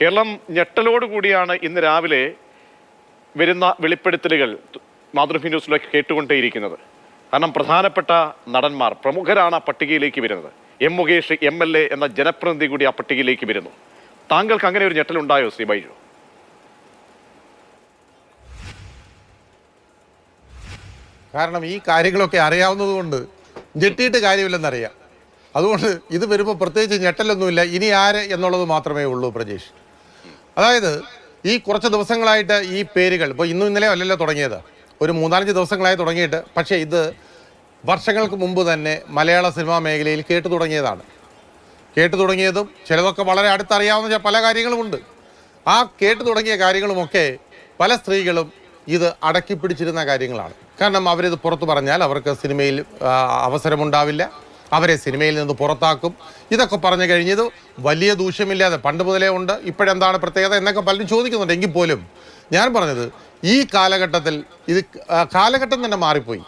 കേരളം ഞെട്ടലോടുകൂടിയാണ് ഇന്ന് രാവിലെ വരുന്ന വെളിപ്പെടുത്തലുകൾ മാതൃഭൂമി ന്യൂസിലേക്ക് കേട്ടുകൊണ്ടേയിരിക്കുന്നത്. കാരണം പ്രധാനപ്പെട്ട നടന്മാർ പ്രമുഖരാണ് ആ പട്ടികയിലേക്ക് വരുന്നത്. M Mukesh M L A എന്ന ജനപ്രതിനിധി കൂടി ആ പട്ടികയിലേക്ക് വരുന്നു. താങ്കൾക്ക് അങ്ങനെ ഒരു ഞെട്ടലുണ്ടായോ ശ്രീ ബൈജു? കാരണം ഈ കാര്യങ്ങളൊക്കെ അറിയാവുന്നത് കൊണ്ട് ഞെട്ടിയിട്ട് കാര്യമില്ലെന്നറിയാം. അതുകൊണ്ട് ഇത് വരുമ്പോൾ പ്രത്യേകിച്ച് ഞെട്ടലൊന്നുമില്ല. ഇനി ആര് എന്നുള്ളത് മാത്രമേ ഉള്ളൂ പ്രജേഷ്. അതായത് ഈ കുറച്ച് ദിവസങ്ങളായിട്ട് ഈ പേരുകൾ ഇപ്പോൾ ഇന്നും ഇന്നലെ അല്ലല്ലോ തുടങ്ങിയത്. ഒരു മൂന്നാലഞ്ച് ദിവസങ്ങളായി തുടങ്ങിയിട്ട് പക്ഷേ ഇത് വർഷങ്ങൾക്ക് മുമ്പ് തന്നെ മലയാള സിനിമാ മേഖലയിൽ കേട്ടു തുടങ്ങിയതാണ്. കേട്ടു തുടങ്ങിയതും ചിലതൊക്കെ വളരെ അടുത്തറിയാവുന്ന പല കാര്യങ്ങളുമുണ്ട്. ആ കേട്ടു തുടങ്ങിയ കാര്യങ്ങളുമൊക്കെ പല സ്ത്രീകളും ഇത് അടക്കി പിടിച്ചിരുന്ന കാര്യങ്ങളാണ്. കാരണം അവരിത് പുറത്തു പറഞ്ഞാൽ അവർക്ക് സിനിമയിൽ അവസരമുണ്ടാവില്ല. അവരെ സിനിമയിൽ നിന്ന് പുറത്താക്കും. ഇതൊക്കെ പറഞ്ഞു കഴിഞ്ഞത് വലിയ ദൂഷ്യമില്ലാതെ. പണ്ട് മുതലേ ഉണ്ട്. ഇപ്പോഴെന്താണ് പ്രത്യേകത എന്നൊക്കെ പലരും ചോദിക്കുന്നുണ്ട്. എങ്കിൽ പോലും ഞാൻ പറഞ്ഞത് ഈ കാലഘട്ടത്തിൽ ഇത് കാലഘട്ടം തന്നെ മാറിപ്പോയി.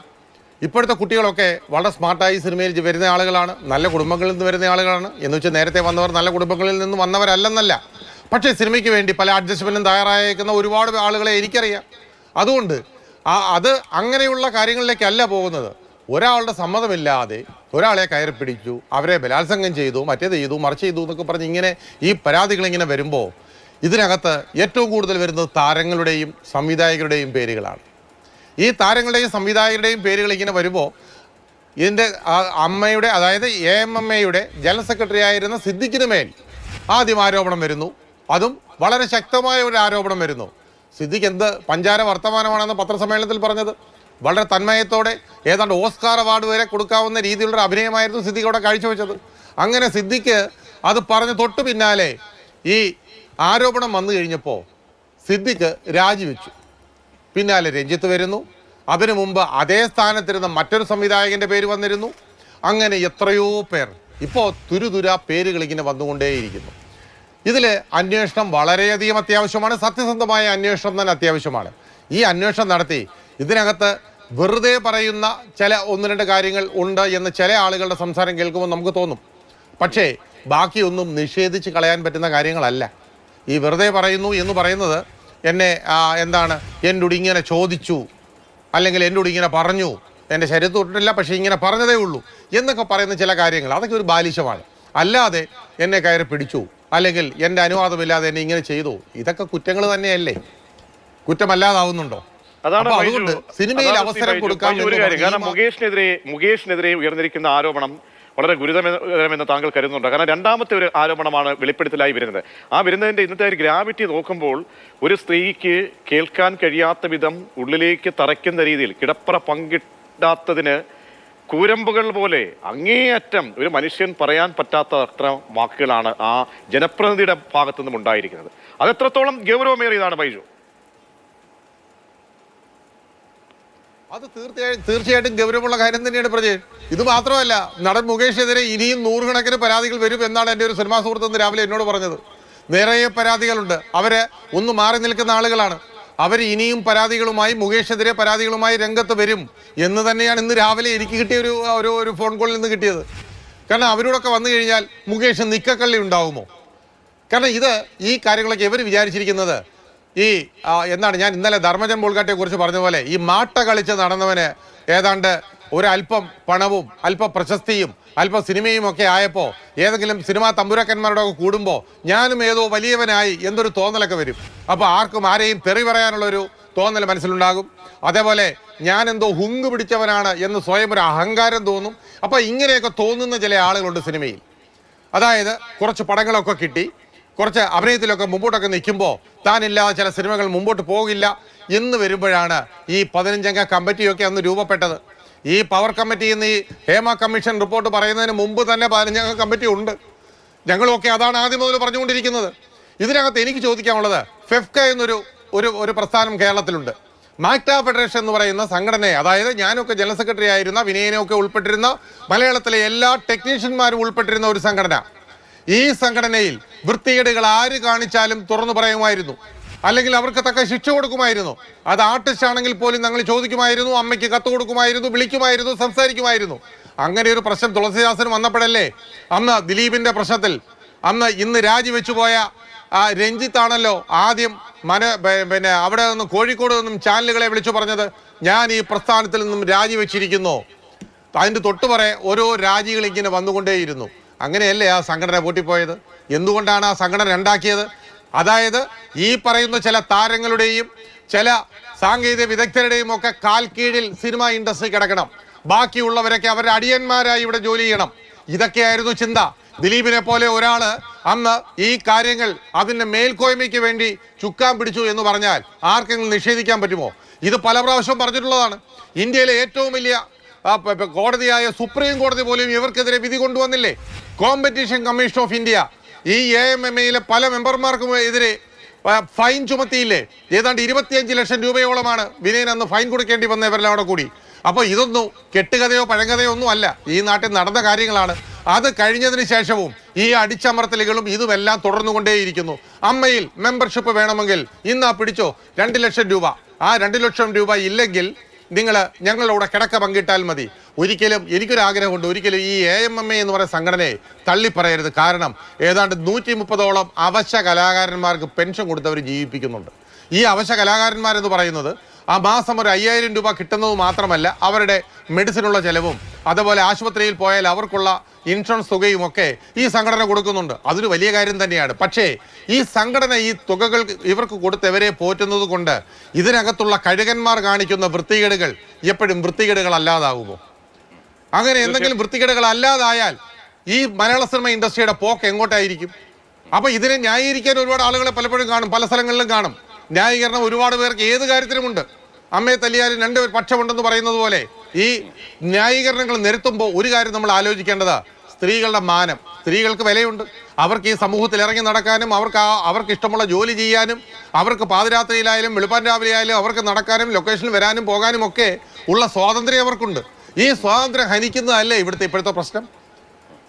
ഇപ്പോഴത്തെ കുട്ടികളൊക്കെ വളരെ സ്മാർട്ടായി സിനിമയിൽ വരുന്ന ആളുകളാണ്. നല്ല കുടുംബങ്ങളിൽ നിന്ന് വരുന്ന ആളുകളാണ്. എന്ന് വെച്ചാൽ നേരത്തെ വന്നവർ നല്ല കുടുംബങ്ങളിൽ നിന്ന് വന്നവരല്ലെന്നല്ല. പക്ഷേ സിനിമയ്ക്ക് വേണ്ടി പല അഡ്ജസ്റ്റ്മെന്റും തയ്യാറായേക്കുന്ന ഒരുപാട് ആളുകളെ എനിക്കറിയാം. അതുകൊണ്ട് അത് അങ്ങനെയുള്ള കാര്യങ്ങളിലേക്കല്ല പോകുന്നത്. ഒരാളുടെ സമ്മതമില്ലാതെ ഒരാളെ കയറി പിടിച്ചു അവരെ ബലാത്സംഗം ചെയ്തു മറ്റേത് ചെയ്തു മറിച്ച് ചെയ്തു എന്നൊക്കെ പറഞ്ഞ് ഇങ്ങനെ ഈ പരാതികൾ ഇങ്ങനെ വരുമ്പോൾ ഇതിനകത്ത് ഏറ്റവും കൂടുതൽ വരുന്നത് താരങ്ങളുടെയും സംവിധായകരുടെയും പേരുകളാണ്. ഈ താരങ്ങളുടെയും സംവിധായകരുടെയും പേരുകൾ ഇങ്ങനെ വരുമ്പോൾ ഇതിന്റെ അമ്മയുടെ അതായത് എ എം എം എയുടെ ജനറൽ സെക്രട്ടറി ആയിരുന്ന സിദ്ദിഖിന് മേൽ ആദ്യം ആരോപണം വരുന്നു. അതും വളരെ ശക്തമായ ഒരു ആരോപണം വരുന്നു. സിദ്ദിഖ് എന്ത് പഞ്ചാര വർത്തമാനമാണെന്ന് പത്രസമ്മേളനത്തിൽ പറഞ്ഞത്. വളരെ തന്മയത്തോടെ ഏതാണ്ട് ഓസ്കാർ അവാർഡ് വരെ കൊടുക്കാവുന്ന രീതിയിലുള്ള അഭിനയമായിരുന്നു സിദ്ദിഖ് അവിടെ കാഴ്ചവെച്ചത്. അങ്ങനെ സിദ്ദിഖ് അത് പറഞ്ഞ് തൊട്ട് പിന്നാലെ ഈ ആരോപണം വന്നു കഴിഞ്ഞപ്പോൾ സിദ്ദിഖ് രാജിവെച്ചു. പിന്നാലെ രഞ്ജിത്ത് വരുന്നു. അതിനു മുമ്പ് അതേ സ്ഥാനത്തിരുന്ന മറ്റൊരു സംവിധായകന്റെ പേര് വന്നിരുന്നു. അങ്ങനെ എത്രയോ പേർ ഇപ്പോൾ തുരുതുര പേരുകൾ ഇങ്ങനെ വന്നുകൊണ്ടേയിരിക്കുന്നു. ഇതിൽ അന്വേഷണം വളരെയധികം അത്യാവശ്യമാണ്. സത്യസന്ധമായ അന്വേഷണം തന്നെ അത്യാവശ്യമാണ്. ഈ അന്വേഷണം നടത്തി ഇതിനകത്ത് വെറുതെ പറയുന്ന ചില ഒന്ന് രണ്ട് കാര്യങ്ങൾ ഉണ്ട് എന്ന് ചില ആളുകളുടെ സംസാരം കേൾക്കുമ്പോൾ നമുക്ക് തോന്നും. പക്ഷേ ബാക്കിയൊന്നും നിഷേധിച്ച് കളയാൻ പറ്റുന്ന കാര്യങ്ങളല്ല. ഈ വെറുതെ പറയുന്നു എന്ന് പറയുന്നത് എന്നെ എന്താണ് എന്നോട് ഇങ്ങനെ ചോദിച്ചു അല്ലെങ്കിൽ എന്നോട് ഇങ്ങനെ പറഞ്ഞു. എന്റെ ശരീരത്ത് തൊട്ടിട്ടില്ല പക്ഷേ ഇങ്ങനെ പറഞ്ഞതേ ഉള്ളൂ എന്നൊക്കെ പറയുന്ന ചില കാര്യങ്ങൾ. അതൊക്കെ ഒരു ബാലിശമാണ്. അല്ലാതെ എന്നെ കയറി പിടിച്ചു അല്ലെങ്കിൽ എന്റെ അനുവാദമില്ലാതെ എന്നെ ഇങ്ങനെ ചെയ്തു. ഇതൊക്കെ കുറ്റങ്ങൾ തന്നെയല്ലേ? കുറ്റമല്ലാതാവുന്നുണ്ടോ? അതാണ് സിനിമയിൽ അവസരം കൊടുക്കാൻ ഒരു കാര്യം. കാരണം മുകേഷിനെതിരെ മുകേഷിനെതിരെ ഉയർന്നിരിക്കുന്ന ആരോപണം വളരെ ഗുരുതരമെന്ന് താങ്കൾ കരുതുന്നുണ്ട്. കാരണം രണ്ടാമത്തെ ഒരു ആരോപണമാണ് വെളിപ്പെടുത്തലായി വരുന്നത്. ആ വരുന്നതിന്റെ ഇന്നത്തെ ഒരു ഗ്രാവിറ്റി നോക്കുമ്പോൾ ഒരു സ്ത്രീക്ക് കേൾക്കാൻ കഴിയാത്ത വിധം ഉള്ളിലേക്ക് തറയ്ക്കുന്ന രീതിയിൽ കിടപ്പറ പങ്കിടാത്തതിന് കൂരമ്പുകൾ പോലെ അങ്ങേയറ്റം ഒരു മനുഷ്യൻ പറയാൻ പറ്റാത്ത അത്ര വാക്കുകളാണ് ആ ജനപ്രതിനിധിയുടെ ഭാഗത്തു നിന്നും ഉണ്ടായിരിക്കുന്നത്. അത് എത്രത്തോളം ഗൗരവമേറിയതാണ് ബൈജു അത് തീർച്ചയായും തീർച്ചയായിട്ടും ഗൗരവമുള്ള കാര്യം തന്നെയാണ് പ്രജയൻ. ഇത് മാത്രമല്ല നടൻ മുകേഷിനെതിരെ ഇനിയും നൂറുകണക്കിന് പരാതികൾ വരും എന്നാണ് എന്റെ ഒരു സിനിമാ സുഹൃത്ത് ഇന്ന് രാവിലെ എന്നോട് പറഞ്ഞത്. നിറയെ പരാതികളുണ്ട്. അവർ ഒന്ന് മാറി നിൽക്കുന്ന ആളുകളാണ്. അവർ ഇനിയും പരാതികളുമായി മുകേഷിനെതിരെ പരാതികളുമായി രംഗത്ത് വരും എന്ന് തന്നെയാണ് ഇന്ന് രാവിലെ എനിക്ക് കിട്ടിയ ഒരു ഒരു ഒരു ഫോൺ കോളിൽ നിന്ന് കിട്ടിയത്. കാരണം അവരോടൊക്കെ വന്നു കഴിഞ്ഞാൽ മുകേഷ് നിക്കക്കള്ളി ഉണ്ടാവുമോ? കാരണം ഇത് ഈ കാര്യങ്ങളൊക്കെ ഇവർ വിചാരിച്ചിരിക്കുന്നത് ഈ എന്താണ് ഞാൻ ഇന്നലെ ധർമ്മജൻ ബോൾഗാട്ടെ കുറിച്ച് പറഞ്ഞ പോലെ ഈ മാട്ട കളിച്ച് നടന്നവന് ഏതാണ്ട് ഒരല്പം പണവും അല്പ പ്രശസ്തിയും അല്പ സിനിമയും ഒക്കെ ആയപ്പോൾ ഏതെങ്കിലും സിനിമാ തമ്പുരാക്കന്മാരുടെ ഒക്കെ കൂടുമ്പോൾ ഞാനും ഏതോ വലിയവനായി എന്തൊരു തോന്നലൊക്കെ വരും. അപ്പോൾ ആർക്കും ആരെയും തെറി പറയാനുള്ളൊരു തോന്നൽ മനസ്സിലുണ്ടാകും. അതേപോലെ ഞാനെന്തോ ഹുങ്ക് പിടിച്ചവനാണ് എന്ന് സ്വയം ഒരു അഹങ്കാരം തോന്നും. അപ്പോൾ ഇങ്ങനെയൊക്കെ തോന്നുന്ന ചില ആളുകളുണ്ട് സിനിമയിൽ. അതായത് കുറച്ച് പടങ്ങളൊക്കെ കിട്ടി. കുറച്ച് അഭിനയത്തിലൊക്കെ മുമ്പോട്ടൊക്കെ നിൽക്കുമ്പോൾ താനില്ലാതെ ചില സിനിമകൾ മുമ്പോട്ട് പോകില്ല എന്ന് വരുമ്പോഴാണ് ഈ പതിനഞ്ചംഗ കമ്മിറ്റിയൊക്കെ അന്ന് രൂപപ്പെട്ടത്. ഈ പവർ കമ്മിറ്റി എന്ന് ഈ ഹേമ കമ്മീഷൻ റിപ്പോർട്ട് പറയുന്നതിന് മുമ്പ് തന്നെ പതിനഞ്ചംഗ കമ്മിറ്റി ഉണ്ട്. ഞങ്ങളുമൊക്കെ അതാണ് ആദ്യം മുതൽ പറഞ്ഞുകൊണ്ടിരിക്കുന്നത്. ഇതിനകത്ത് എനിക്ക് ചോദിക്കാനുള്ളത് ഫെഫ്ക എന്നൊരു ഒരു ഒരു പ്രസ്ഥാനം കേരളത്തിലുണ്ട്. മാക്ട ഫെഡറേഷൻ എന്ന് പറയുന്ന സംഘടനയെ അതായത് ഞാനൊക്കെ ജനറൽ സെക്രട്ടറി ആയിരുന്ന വിനയനൊക്കെ ഉൾപ്പെട്ടിരുന്ന മലയാളത്തിലെ എല്ലാ ടെക്നീഷ്യന്മാരും ഉൾപ്പെട്ടിരുന്ന ഒരു സംഘടന. ഈ സംഘടനയിൽ വൃത്തികേടുകൾ ആര് കാണിച്ചാലും തുറന്നു പറയുമായിരുന്നു. അല്ലെങ്കിൽ അവർക്ക് തക്ക ശിക്ഷ കൊടുക്കുമായിരുന്നു. അത് ആർട്ടിസ്റ്റ് ആണെങ്കിൽ പോലും ഞങ്ങൾ ചോദിക്കുമായിരുന്നു അമ്മയ്ക്ക് കത്ത് കൊടുക്കുമായിരുന്നു വിളിക്കുമായിരുന്നു സംസാരിക്കുമായിരുന്നു. അങ്ങനെ ഒരു പ്രശ്നം തുളസിദാസന് വന്നപ്പോഴല്ലേ അന്ന് ദിലീപിന്റെ പ്രശ്നത്തിൽ അന്ന് ഇന്ന് രാജിവെച്ചു പോയ ആ രഞ്ജിത്താണല്ലോ ആദ്യം മന പിന്നെ അവിടെ നിന്നും കോഴിക്കോട് നിന്നും ചാനലുകളെ വിളിച്ചു പറഞ്ഞത് ഞാൻ ഈ പ്രസ്ഥാനത്തിൽ നിന്നും രാജിവെച്ചിരിക്കുന്നു. അതിന്റെ തൊട്ട് പറയെ ഓരോ രാജികൾ ഇങ്ങനെ വന്നുകൊണ്ടേയിരുന്നു. അങ്ങനെയല്ലേ ആ സംഘടന പൂട്ടിപ്പോയത്? എന്തുകൊണ്ടാണ് ആ സംഘടന ഉണ്ടാക്കിയത് അതായത് ഈ പറയുന്ന ചില താരങ്ങളുടെയും ചില സാങ്കേതിക വിദഗ്ധരുടെയും ഒക്കെ കാൽ കീഴിൽ സിനിമ ഇൻഡസ്ട്രി കിടക്കണം. ബാക്കിയുള്ളവരൊക്കെ അവരുടെ അടിയന്മാരായി ഇവിടെ ജോലി ചെയ്യണം. ഇതൊക്കെയായിരുന്നു ചിന്ത. ദിലീപിനെ പോലെ ഒരാൾ അന്ന് ഈ കാര്യങ്ങൾ അതിന്റെ മേൽക്കോയ്മയ്ക്ക് വേണ്ടി ചുക്കാൻ പിടിച്ചു എന്ന് പറഞ്ഞാൽ ആർക്കെങ്കിലും നിഷേധിക്കാൻ പറ്റുമോ? ഇത് പല പ്രാവശ്യം പറഞ്ഞിട്ടുള്ളതാണ്. ഇന്ത്യയിലെ ഏറ്റവും വലിയ കോടതിയായ സുപ്രീം കോടതി പോലും ഇവർക്കെതിരെ വിധി കൊണ്ടുവന്നില്ലേ? കോമ്പറ്റീഷൻ കമ്മീഷൻ ഓഫ് ഇന്ത്യ ഈ എ എം എം എയിലെ പല മെമ്പർമാർക്കും എതിരെ ഫൈൻ ചുമത്തിയില്ലേ? ഏതാണ്ട് ഇരുപത്തിയഞ്ച് ലക്ഷം രൂപയോളമാണ് വിനയൻ അന്ന് ഫൈൻ കൊടുക്കേണ്ടി വന്നവരെല്ലാം അവിടെ കൂടി. അപ്പോൾ ഇതൊന്നും കെട്ടുകഥയോ പഴങ്കഥയോ ഒന്നും അല്ല. ഈ നാട്ടിൽ നടന്ന കാര്യങ്ങളാണ്. അത് കഴിഞ്ഞതിന് ശേഷവും ഈ അടിച്ചമർത്തലുകളും ഇതുമെല്ലാം തുടർന്നുകൊണ്ടേയിരിക്കുന്നു. അമ്മയിൽ മെമ്പർഷിപ്പ് വേണമെങ്കിൽ ഇന്നാ പിടിച്ചോ? രണ്ട് ലക്ഷം രൂപ. ആ രണ്ട് ലക്ഷം രൂപ ഇല്ലെങ്കിൽ നിങ്ങൾ ഞങ്ങളുടെ കൂടെ കിടക്ക പങ്കിട്ടാൽ മതി. ഒരിക്കലും എനിക്കൊരു ആഗ്രഹമുണ്ട് ഒരിക്കലും ഈ എ എം എം എ എന്ന് പറയുന്ന സംഘടനയെ തള്ളിപ്പറയരുത്. കാരണം ഏതാണ്ട് നൂറ്റി മുപ്പതോളം അവശ കലാകാരന്മാർക്ക് പെൻഷൻ കൊടുത്തവർ ജീവിപ്പിക്കുന്നുണ്ട്. ഈ അവശ കലാകാരന്മാരെന്ന് പറയുന്നത് ആ മാസം ഒരു അയ്യായിരം രൂപ കിട്ടുന്നത് മാത്രമല്ല അവരുടെ മെഡിസിനുള്ള ചിലവും അതുപോലെ ആശുപത്രിയിൽ പോയാൽ അവർക്കുള്ള ഇൻഷുറൻസ് തുകയും ഒക്കെ ഈ സംഘടന കൊടുക്കുന്നുണ്ട്. അതൊരു വലിയ കാര്യം തന്നെയാണ്. പക്ഷേ ഈ സംഘടന ഈ തുകകൾ ഇവർക്ക് കൊടുത്തവരെ പോറ്റുന്നത് കൊണ്ട് ഇതിനകത്തുള്ള കഴുകന്മാർ കാണിക്കുന്ന വൃത്തികേടുകൾ എപ്പോഴും വൃത്തികേടുകൾ അല്ലാതാകുമോ അങ്ങനെ എന്തെങ്കിലും വൃത്തികേടുകൾ അല്ലാതായാൽ ഈ മലയാള സിനിമ ഇൻഡസ്ട്രിയുടെ പോക്ക് എങ്ങോട്ടായിരിക്കും? അപ്പൊ ഇതിനെ ന്യായീകരിക്കാൻ ഒരുപാട് ആളുകളെ പലപ്പോഴും കാണും പല സ്ഥലങ്ങളിലും കാണും. ന്യായീകരണം ഒരുപാട് പേർക്ക് ഏത് കാര്യത്തിനുമുണ്ട്? അമ്മയെ തല്ലിയാലും രണ്ട് പക്ഷമുണ്ടെന്ന് പറയുന്നത് പോലെ ഈ ന്യായീകരണങ്ങൾ നിരത്തുമ്പോൾ ഒരു കാര്യം നമ്മൾ ആലോചിക്കേണ്ടത്. സ്ത്രീകളുടെ മാനം. സ്ത്രീകൾക്ക് വിലയുണ്ട്. അവർക്ക് ഈ സമൂഹത്തിൽ ഇറങ്ങി നടക്കാനും അവർക്ക് അവർക്ക് ഇഷ്ടമുള്ള ജോലി ചെയ്യാനും അവർക്ക് പാതിരാത്രിയിലായാലും വെളുപ്പാൻ രാവിലെ ആയാലും അവർക്ക് നടക്കാനും ലൊക്കേഷനിൽ വരാനും പോകാനും ഒക്കെ ഉള്ള സ്വാതന്ത്ര്യം അവർക്കുണ്ട്. ഈ സ്വാതന്ത്ര്യം ഹനിക്കുന്നതല്ലേ ഇവിടുത്തെ ഇപ്പോഴത്തെ പ്രശ്നം?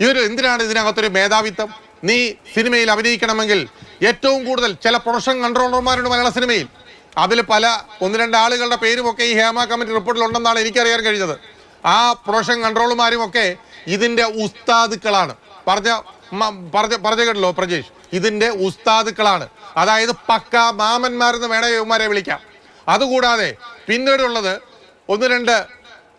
ഈ ഒരു എന്തിനാണ് ഇതിനകത്തൊരു മേധാവിത്വം? നീ സിനിമയിൽ അഭിനയിക്കണമെങ്കിൽ ഏറ്റവും കൂടുതൽ ചില പ്രൊഡക്ഷൻ കൺട്രോളർമാരുണ്ട് മലയാള സിനിമയിൽ. അതിൽ പല ഒന്ന് രണ്ട് ആളുകളുടെ പേരുമൊക്കെ ഈ ഹേമ കമ്മിറ്റി റിപ്പോർട്ടിൽ ഉണ്ടെന്നാണ് എനിക്കറിയാൻ കഴിഞ്ഞത്. ആ പ്രൊഡക്ഷൻ കൺട്രോളുമാരും ഒക്കെ ഇതിന്റെ ഉസ്താദുക്കളാണ്. പറഞ്ഞ പറഞ്ഞ പറഞ്ഞു കേട്ടല്ലോ പ്രജേഷ്? ഇതിന്റെ ഉസ്താദുക്കളാണ്. അതായത് പക്ക മാമന്മാരെന്ന് വേണേ ഇവന്മാരെ വിളിക്കാം. അതുകൂടാതെ പിന്നീടുള്ളത് ഒന്ന് രണ്ട്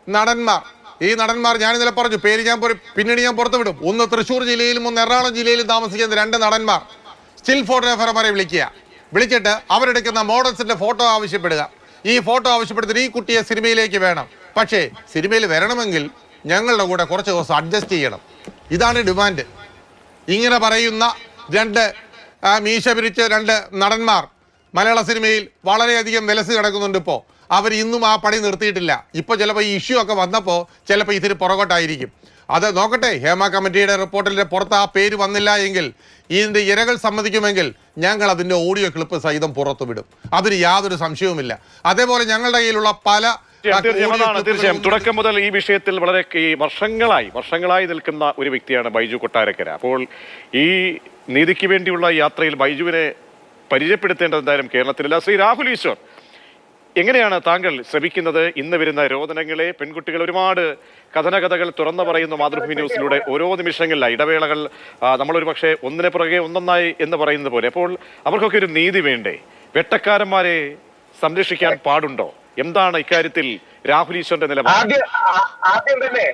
നടന്മാർ. ഈ നടന്മാർ ഞാൻ ഇന്നലെ പറഞ്ഞു പേര് ഞാൻ പിന്നീട് ഞാൻ പുറത്തു വിടും. ഒന്ന് തൃശ്ശൂർ ജില്ലയിലും ഒന്ന് എറണാകുളം ജില്ലയിലും താമസിക്കുന്ന രണ്ട് നടന്മാർ. സ്റ്റിൽ ഫോട്ടോഗ്രാഫർമാരെ വിളിക്കുക. വിളിച്ചിട്ട് അവരെടുക്കുന്ന മോഡൽസിന്റെ ഫോട്ടോ ആവശ്യപ്പെടുക. ഈ ഫോട്ടോ ആവശ്യപ്പെടുത്തി ഈ കുട്ടിയെ സിനിമയിലേക്ക് വേണം. പക്ഷേ സിനിമയിൽ വരണമെങ്കിൽ ഞങ്ങളുടെ കൂടെ കുറച്ച് ദിവസം അഡ്ജസ്റ്റ് ചെയ്യണം. ഇതാണ് ഡിമാൻഡ് ഇങ്ങനെ പറയുന്ന രണ്ട് മീശ പിരിച്ച രണ്ട് നടന്മാർ മലയാള സിനിമയിൽ വളരെയധികം വിലസ് കിടക്കുന്നുണ്ട് ഇപ്പോൾ അവർ ഇന്നും ആ പണി നിർത്തിയിട്ടില്ല. ഇപ്പോൾ ചിലപ്പോൾ ഈ ഇഷ്യൂ ഒക്കെ വന്നപ്പോൾ ചിലപ്പോൾ ഇതിന് പുറകോട്ടായിരിക്കും. അത് നോക്കട്ടെ ഹേമ കമ്മിറ്റിയുടെ റിപ്പോർട്ടിന്റെ പുറത്ത് ആ പേര് വന്നില്ല എങ്കിൽ ഇതിന്റെ ഇരകൾ സമ്മതിക്കുമെങ്കിൽ ഞങ്ങൾ അതിന്റെ ഓഡിയോ ക്ലിപ്പ് സഹിതം പുറത്തു വിടും അതിന് യാതൊരു സംശയവുമില്ല. അതേപോലെ ഞങ്ങളുടെ കയ്യിലുള്ള പല ആ, തീർച്ചയായും. തുടക്കം മുതൽ ഈ വിഷയത്തിൽ വളരെ ഈ വർഷങ്ങളായി വർഷങ്ങളായി നിൽക്കുന്ന ഒരു വ്യക്തിയാണ് ബൈജു കൊട്ടാരക്കര. അപ്പോൾ ഈ നീതിക്ക് വേണ്ടിയുള്ള യാത്രയിൽ ബൈജുവിനെ പരിചയപ്പെടുത്തേണ്ടത് എന്തായാലും കേരളത്തിലില്ല. ശ്രീ രാഹുൽ ഈശ്വർ എങ്ങനെയാണ് താങ്കൾ ശ്രമിക്കുന്നത്? ഇന്ന് വരുന്ന രോദനങ്ങളെ പെൺകുട്ടികൾ ഒരുപാട് കഥനകഥകൾ തുറന്നു പറയുന്നു മാതൃഭൂമി ന്യൂസിലൂടെ. ഓരോ നിമിഷങ്ങളിലായി ഇടവേളകൾ നമ്മളൊരു പക്ഷേ ഒന്നിനെ പുറകെ ഒന്നൊന്നായി എന്ന് പറയുന്നത് പോലെ. അപ്പോൾ അവർക്കൊക്കെ ഒരു നീതി വേണ്ടേ? വെട്ടക്കാരന്മാരെ സംരക്ഷിക്കാൻ പാടുണ്ടോ? എന്താണ് ഇക്കാര്യത്തിൽ രാഹുൽ ഈശ്വറിന്റെ നിലപാട്? ആദ്യം തന്നെ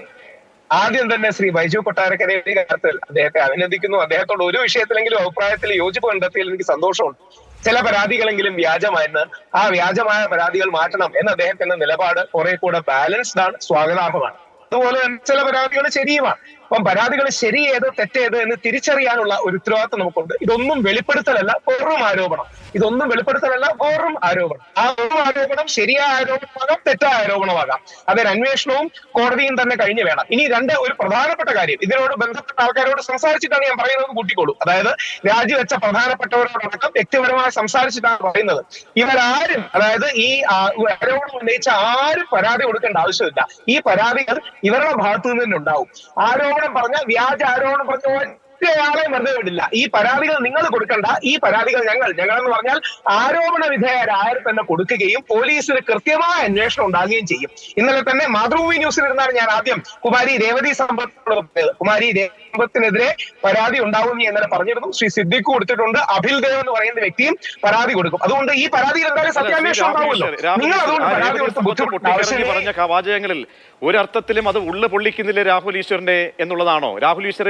ആദ്യം തന്നെ ശ്രീ ബൈജു കൊട്ടാരക്കരയുടെ കാര്യത്തിൽ അദ്ദേഹത്തെ അഭിനന്ദിക്കുന്നു. അദ്ദേഹത്തോട് ഒരു വിഷയത്തിലെങ്കിലും അഭിപ്രായത്തിൽ യോജിപ്പ് കണ്ടെത്തിയതിൽ എനിക്ക് സന്തോഷമുണ്ട്. ചില പരാതികളെങ്കിലും വ്യാജമായെന്ന് ആ വ്യാജമായ പരാതികൾ മാറ്റണം എന്ന അദ്ദേഹത്തിന്റെ നിലപാട് കുറെ കൂടെ ബാലൻസ്ഡ് ആണ് സ്വാഗതാർഹമാണ്. അതുപോലെ തന്നെ ചില പരാതികൾ ശരിയുമാണ്. അപ്പം പരാതികൾ ശരിയേത് തെറ്റേത് എന്ന് തിരിച്ചറിയാനുള്ള ഒരു ഉത്തരവാദിത്വം നമുക്കുണ്ട്. ഇതൊന്നും വെളിപ്പെടുത്തലല്ല വെറും ആരോപണം. ഇതൊന്നും വെളിപ്പെടുത്തലല്ല വെറും ആരോപണം. ആ വെറും ആരോപണം ശരിയായ ആരോപണമാകാം തെറ്റായ ആരോപണമാകാം. അതിന് അന്വേഷണവും കോടതിയും തന്നെ കഴിഞ്ഞു വേണം. ഇനി രണ്ട് ഒരു പ്രധാനപ്പെട്ട കാര്യം. ഇതിനോട് ബന്ധപ്പെട്ട ആൾക്കാരോട് സംസാരിച്ചിട്ടാണ് ഞാൻ പറയുന്നത് കൂട്ടിക്കോളൂ. അതായത് രാജിവെച്ച പ്രധാനപ്പെട്ടവരോടടക്കം വ്യക്തിപരമായി സംസാരിച്ചിട്ടാണ് പറയുന്നത്. ഇവരാരും അതായത് ഈ ആരോപണം ഉന്നയിച്ച ആരും പരാതി കൊടുക്കേണ്ട ആവശ്യമില്ല. ഈ പരാതികൾ ഇവരുടെ ഭാഗത്തു നിന്ന് തന്നെ ഉണ്ടാവും ആരോപണം പറഞ്ഞ വ്യാജ ആരോപണം പറഞ്ഞ ഒറ്റയാളെ വെറുതെ വിടില്ല. ഈ പരാതികൾ നിങ്ങൾ കൊടുക്കണ്ട. ഈ പരാതികൾ ഞങ്ങൾ ഞങ്ങൾ എന്ന് പറഞ്ഞാൽ ആരോപണ വിധേയരായർ തന്നെ കൊടുക്കുകയും പോലീസിന് കൃത്യമായ അന്വേഷണം ഉണ്ടാകുകയും ചെയ്യും. ഇന്നലെ തന്നെ മാതൃഭൂമി ന്യൂസിൽ ഇരുന്നാണ് ഞാൻ ആദ്യം കുമാരി രേവതി സമ്പത്തിനോട് കുമാരി കുമാരി രേവത്തിനെതിരെ പരാതി ഉണ്ടാവും എന്ന് ഇന്നലെ പറഞ്ഞിരുന്നു. ശ്രീ സിദ്ദിഖ് കൊടുത്തിട്ടുണ്ട്. അഭിൽ ദേവ് എന്ന് പറയുന്ന വ്യക്തിയും പരാതി കൊടുക്കും. അതുകൊണ്ട് ഈ പരാതിയിൽ എന്തായാലും സത്യാന്വേഷണം ഉണ്ടാവുമല്ലോ. നിങ്ങൾ അതുകൊണ്ട് പരാതി കൊടുത്ത് പറഞ്ഞ വാചകങ്ങളിൽ ഒരർത്ഥത്തിലും അത് ഉള്ളു പൊള്ളിക്കുന്നില്ല രാഹുൽ ഈശ്വറിന്റെ എന്നുള്ളതാണോ? രാഹുൽ ഈശ്വർ